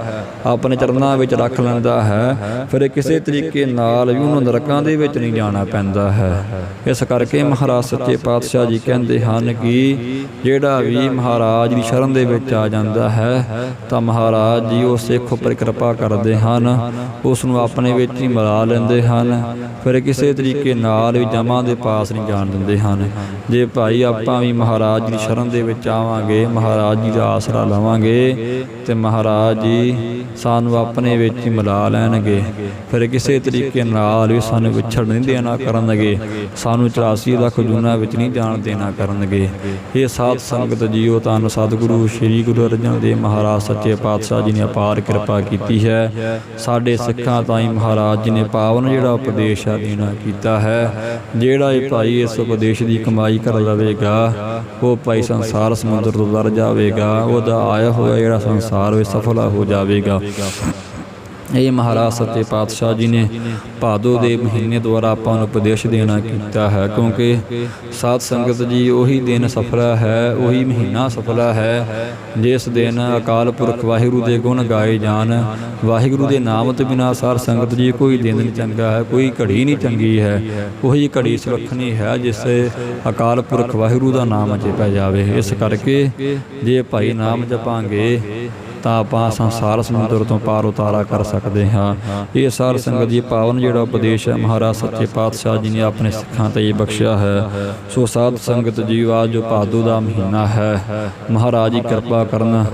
ਆਪਣੇ ਚਰਨਾਂ ਵਿੱਚ ਰੱਖ ਲੈਂਦਾ ਹੈ, ਫਿਰ ਕਿਸੇ ਤਰੀਕੇ ਨਾਲ ਵੀ ਉਹਨੂੰ ਨਰਕਾਂ ਦੇ ਵਿੱਚ ਨਹੀਂ ਜਾਣਾ ਪੈਂਦਾ ਹੈ। ਇਸ ਕਰਕੇ ਮਹਾਰਾਜ ਸੱਚੇ ਪਾਤਸ਼ਾਹ ਜੀ ਕਹਿੰਦੇ ਹਨ ਕਿ ਜਿਹੜਾ ਵੀ ਮਹਾਰਾਜ ਦੀ ਸ਼ਰਨ ਦੇ ਵਿੱਚ ਆ ਜਾਂਦਾ ਹੈ, ਤਾਂ ਮਹਾਰਾਜ ਜੀ ਉਸ ਸਿੱਖ ਉੱਪਰ ਕਿਰਪਾ ਕਰਦੇ ਹਨ, ਉਸ ਨੂੰ ਆਪਣੇ ਵਿੱਚ ਹੀ ਮਿਲਾ ਲੈਂਦੇ ਹਨ, ਫਿਰ ਕਿਸੇ ਤਰੀਕੇ ਨਾਲ ਵੀ ਜਮਾਂ ਦੇ ਪਾਸ ਨਹੀਂ ਜਾਣ ਦਿੰਦੇ ਹਨ। ਜੇ ਭਾਈ ਭਾਈ, ਆਪਾਂ ਵੀ ਮਹਾਰਾਜ ਦੀ ਸ਼ਰਨ ਦੇ ਵਿੱਚ ਆਵਾਂਗੇ, ਮਹਾਰਾਜ ਜੀ ਦਾ ਆਸਰਾ ਲਵਾਂਗੇ ਤੇ ਮਹਾਰਾਜ ਜੀ ਸਾਨੂੰ ਆਪਣੇ ਵਿੱਚ ਹੀ ਮਿਲਾ ਲੈਣਗੇ। ਫਿਰ ਕਿਸੇ ਤਰੀਕੇ ਨਾਲ ਵੀ ਸਾਨੂੰ ਵਿਛੜ ਨਹੀਂ ਦੇਣਾ ਕਰਨਗੇ। ਸਾਨੂੰ 84 ਲੱਖ ਜੂਨਾ ਵਿੱਚ ਨਹੀਂ ਜਾਣ ਦੇਣਾ ਕਰਨਗੇ। ਇਹ ਸਾਧ ਸੰਗਤ ਜੀਓ ਤਾਂ ਸਤਿਗੁਰੂ, ਸ੍ਰੀ ਗੁਰੂ ਅਰਜਨ ਦੇਵ ਮਹਾਰਾਜ ਸੱਚੇ ਪਾਤਸ਼ਾਹ ਜੀ ਨੇ ਅਪਾਰ ਕਿਰਪਾ ਕੀਤੀ ਹੈ। ਸਾਡੇ ਸਿੱਖਾਂ ਤਾਈਂ ਮਹਾਰਾਜ ਜੀ ਨੇ ਪਾਵਨ ਜਿਹੜਾ ਉਪਦੇਸ਼ ਆ ਦੇਣਾ ਕੀਤਾ ਹੈ। ਜਿਹੜਾ ਇਹ ਭਾਈ ਇਸ ਉਪਦੇਸ਼ ਦੀ ਕਮਾਈ ਕਰ ਲਵੇਗਾ ਉਹ ਭਾਈ ਸੰਸਾਰ ਸਮੁੰਦਰ ਤੋਂ ਤਰ ਜਾਵੇਗਾ, ਉਹਦਾ ਆਇਆ ਹੋਇਆ ਜਿਹੜਾ ਸੰਸਾਰ ਉਹ ਸਫਲ ਹੋ ਜਾਵੇਗਾ। ਇਹ ਮਹਾਰਾਜ ਸੱਚੇ ਪਾਤਸ਼ਾਹ ਜੀ ਨੇ ਭਾਦੋ ਦੇ ਮਹੀਨੇ ਦੁਆਰਾ ਆਪਾਂ ਨੂੰ ਉਪਦੇਸ਼ ਦੇਣਾ ਕੀਤਾ ਹੈ, ਕਿਉਂਕਿ ਸਾਧ ਸੰਗਤ ਜੀ ਉਹੀ ਦਿਨ ਸਫਲਾ ਹੈ, ਉਹੀ ਮਹੀਨਾ ਸਫਲਾ ਹੈ, ਜਿਸ ਦਿਨ ਅਕਾਲ ਪੁਰਖ ਵਾਹਿਗੁਰੂ ਦੇ ਗੁਣ ਗਾਏ ਜਾਣ, ਵਾਹਿਗੁਰੂ ਦੇ ਨਾਮ ਤੋਂ ਬਿਨਾ ਸਾਰ ਸੰਗਤ ਜੀ ਕੋਈ ਦਿਨ ਨਹੀਂ ਚੰਗਾ ਹੈ, ਕੋਈ ਘੜੀ ਨਹੀਂ ਚੰਗੀ ਹੈ, ਉਹੀ ਘੜੀ ਸੁਰੱਖਣੀ ਹੈ ਜਿਸ ਅਕਾਲ ਪੁਰਖ ਵਾਹਿਗੁਰੂ ਦਾ ਨਾਮ ਜਪਿਆ ਜਾਵੇ। ਇਸ ਕਰਕੇ ਜੇ ਭਾਈ ਨਾਮ ਜਪਾਂਗੇ ਤਾਂ ਆਪਾਂ ਸੰਸਾਰ ਸਮੁੰਦਰ ਤੋਂ ਪਾਰ ਉਤਾਰਾ ਕਰ ਸਕਦੇ ਹਾਂ। ਇਹ ਸਾਰ ਸੰਗਤ ਜੀ ਪਾਵਨ ਜਿਹੜਾ ਉਪਦੇਸ਼ ਹੈ, ਮਹਾਰਾਜ ਸੱਚੇ ਪਾਤਸ਼ਾਹ ਜੀ ਨੇ ਆਪਣੇ ਸਿੱਖਾਂ ਤੇ ਇਹ ਬਖਸ਼ਿਆ ਹੈ। ਸੋ ਸਾਧ ਸੰਗਤ ਜੀ, ਆਜ ਜੋ ਭਾਦੋ ਦਾ ਮਹੀਨਾ ਹੈ, ਮਹਾਰਾਜ ਜੀ ਕਿਰਪਾ ਕਰਨ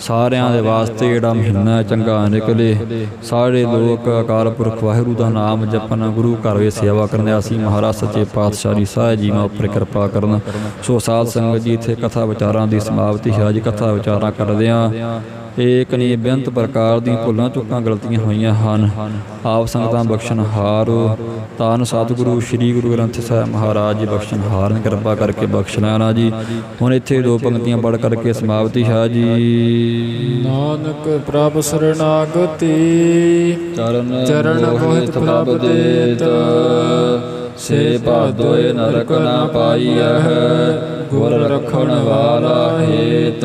ਸਾਰਿਆਂ ਦੇ ਵਾਸਤੇ ਜਿਹੜਾ ਮਹੀਨਾ ਚੰਗਾ ਨਿਕਲੇ। ਸਾਰੇ ਲੋਕ ਅਕਾਲ ਪੁਰਖ ਵਾਹਿਗੁਰੂ ਦਾ ਨਾਮ ਜਪਣ, ਗੁਰੂ ਘਰ ਵਿੱਚ ਸੇਵਾ ਕਰਨ, ਅਸੀਂ ਮਹਾਰਾਜ ਸੱਚੇ ਪਾਤਸ਼ਾਹ ਜੀ ਸਾਹਿਬ ਜੀ ਮਾ ਉੱਪਰ ਕਿਰਪਾ ਕਰਨ। ਸੋ ਸਾਧ ਸੰਗਤ ਜੀ, ਇੱਥੇ ਕਥਾ ਵਿਚਾਰਾਂ ਦੀ ਸਮਾਪਤੀ ਹੈ। ਅੱਜ ਕਥਾ ਵਿਚਾਰਾਂ ਕਰਦੇ ਹਾਂ। ਏਕ ਨਹੀਂ ਬੇਅੰਤ ਪ੍ਰਕਾਰ ਦੀਆਂ ਭੁੱਲਾਂ ਚੁੱਕਾਂ ਗਲਤੀਆਂ ਹੋਈਆਂ ਹਨ। ਆਪ ਸੰਗਤਾਂ ਬਖਸ਼ਣਹਾਰ ਤਾਨ ਸਤਿਗੁਰੂ ਸ੍ਰੀ ਗੁਰੂ ਗ੍ਰੰਥ ਸਾਹਿਬ ਮਹਾਰਾਜ ਜੀ ਬਖਸ਼ਣਹਾਰ ਨੇ ਕਿਰਪਾ ਕਰਕੇ ਬਖਸ਼ ਲੈਣਾ ਜੀ। ਹੁਣ ਇੱਥੇ ਦੋ ਪੰਕਤੀਆਂ ਪੜ੍ਹ ਕਰਕੇ ਸਮਾਪਤੀ ਹੈ ਜੀ। ਨਾਨਕ ਪ੍ਰਭ ਸਰਣਾਗਤੀ ਚਰਨ ਚਰਨ ਮੋਹਿਤ ਪ੍ਰਭ ਦੇਤ। ਸੇ ਭਾਦੋਏ ਨਰਕ ਨਾ ਪਾਈਐ ਗੁਰ ਰਖਣ ਵਾਲਾ ਹੇਤ।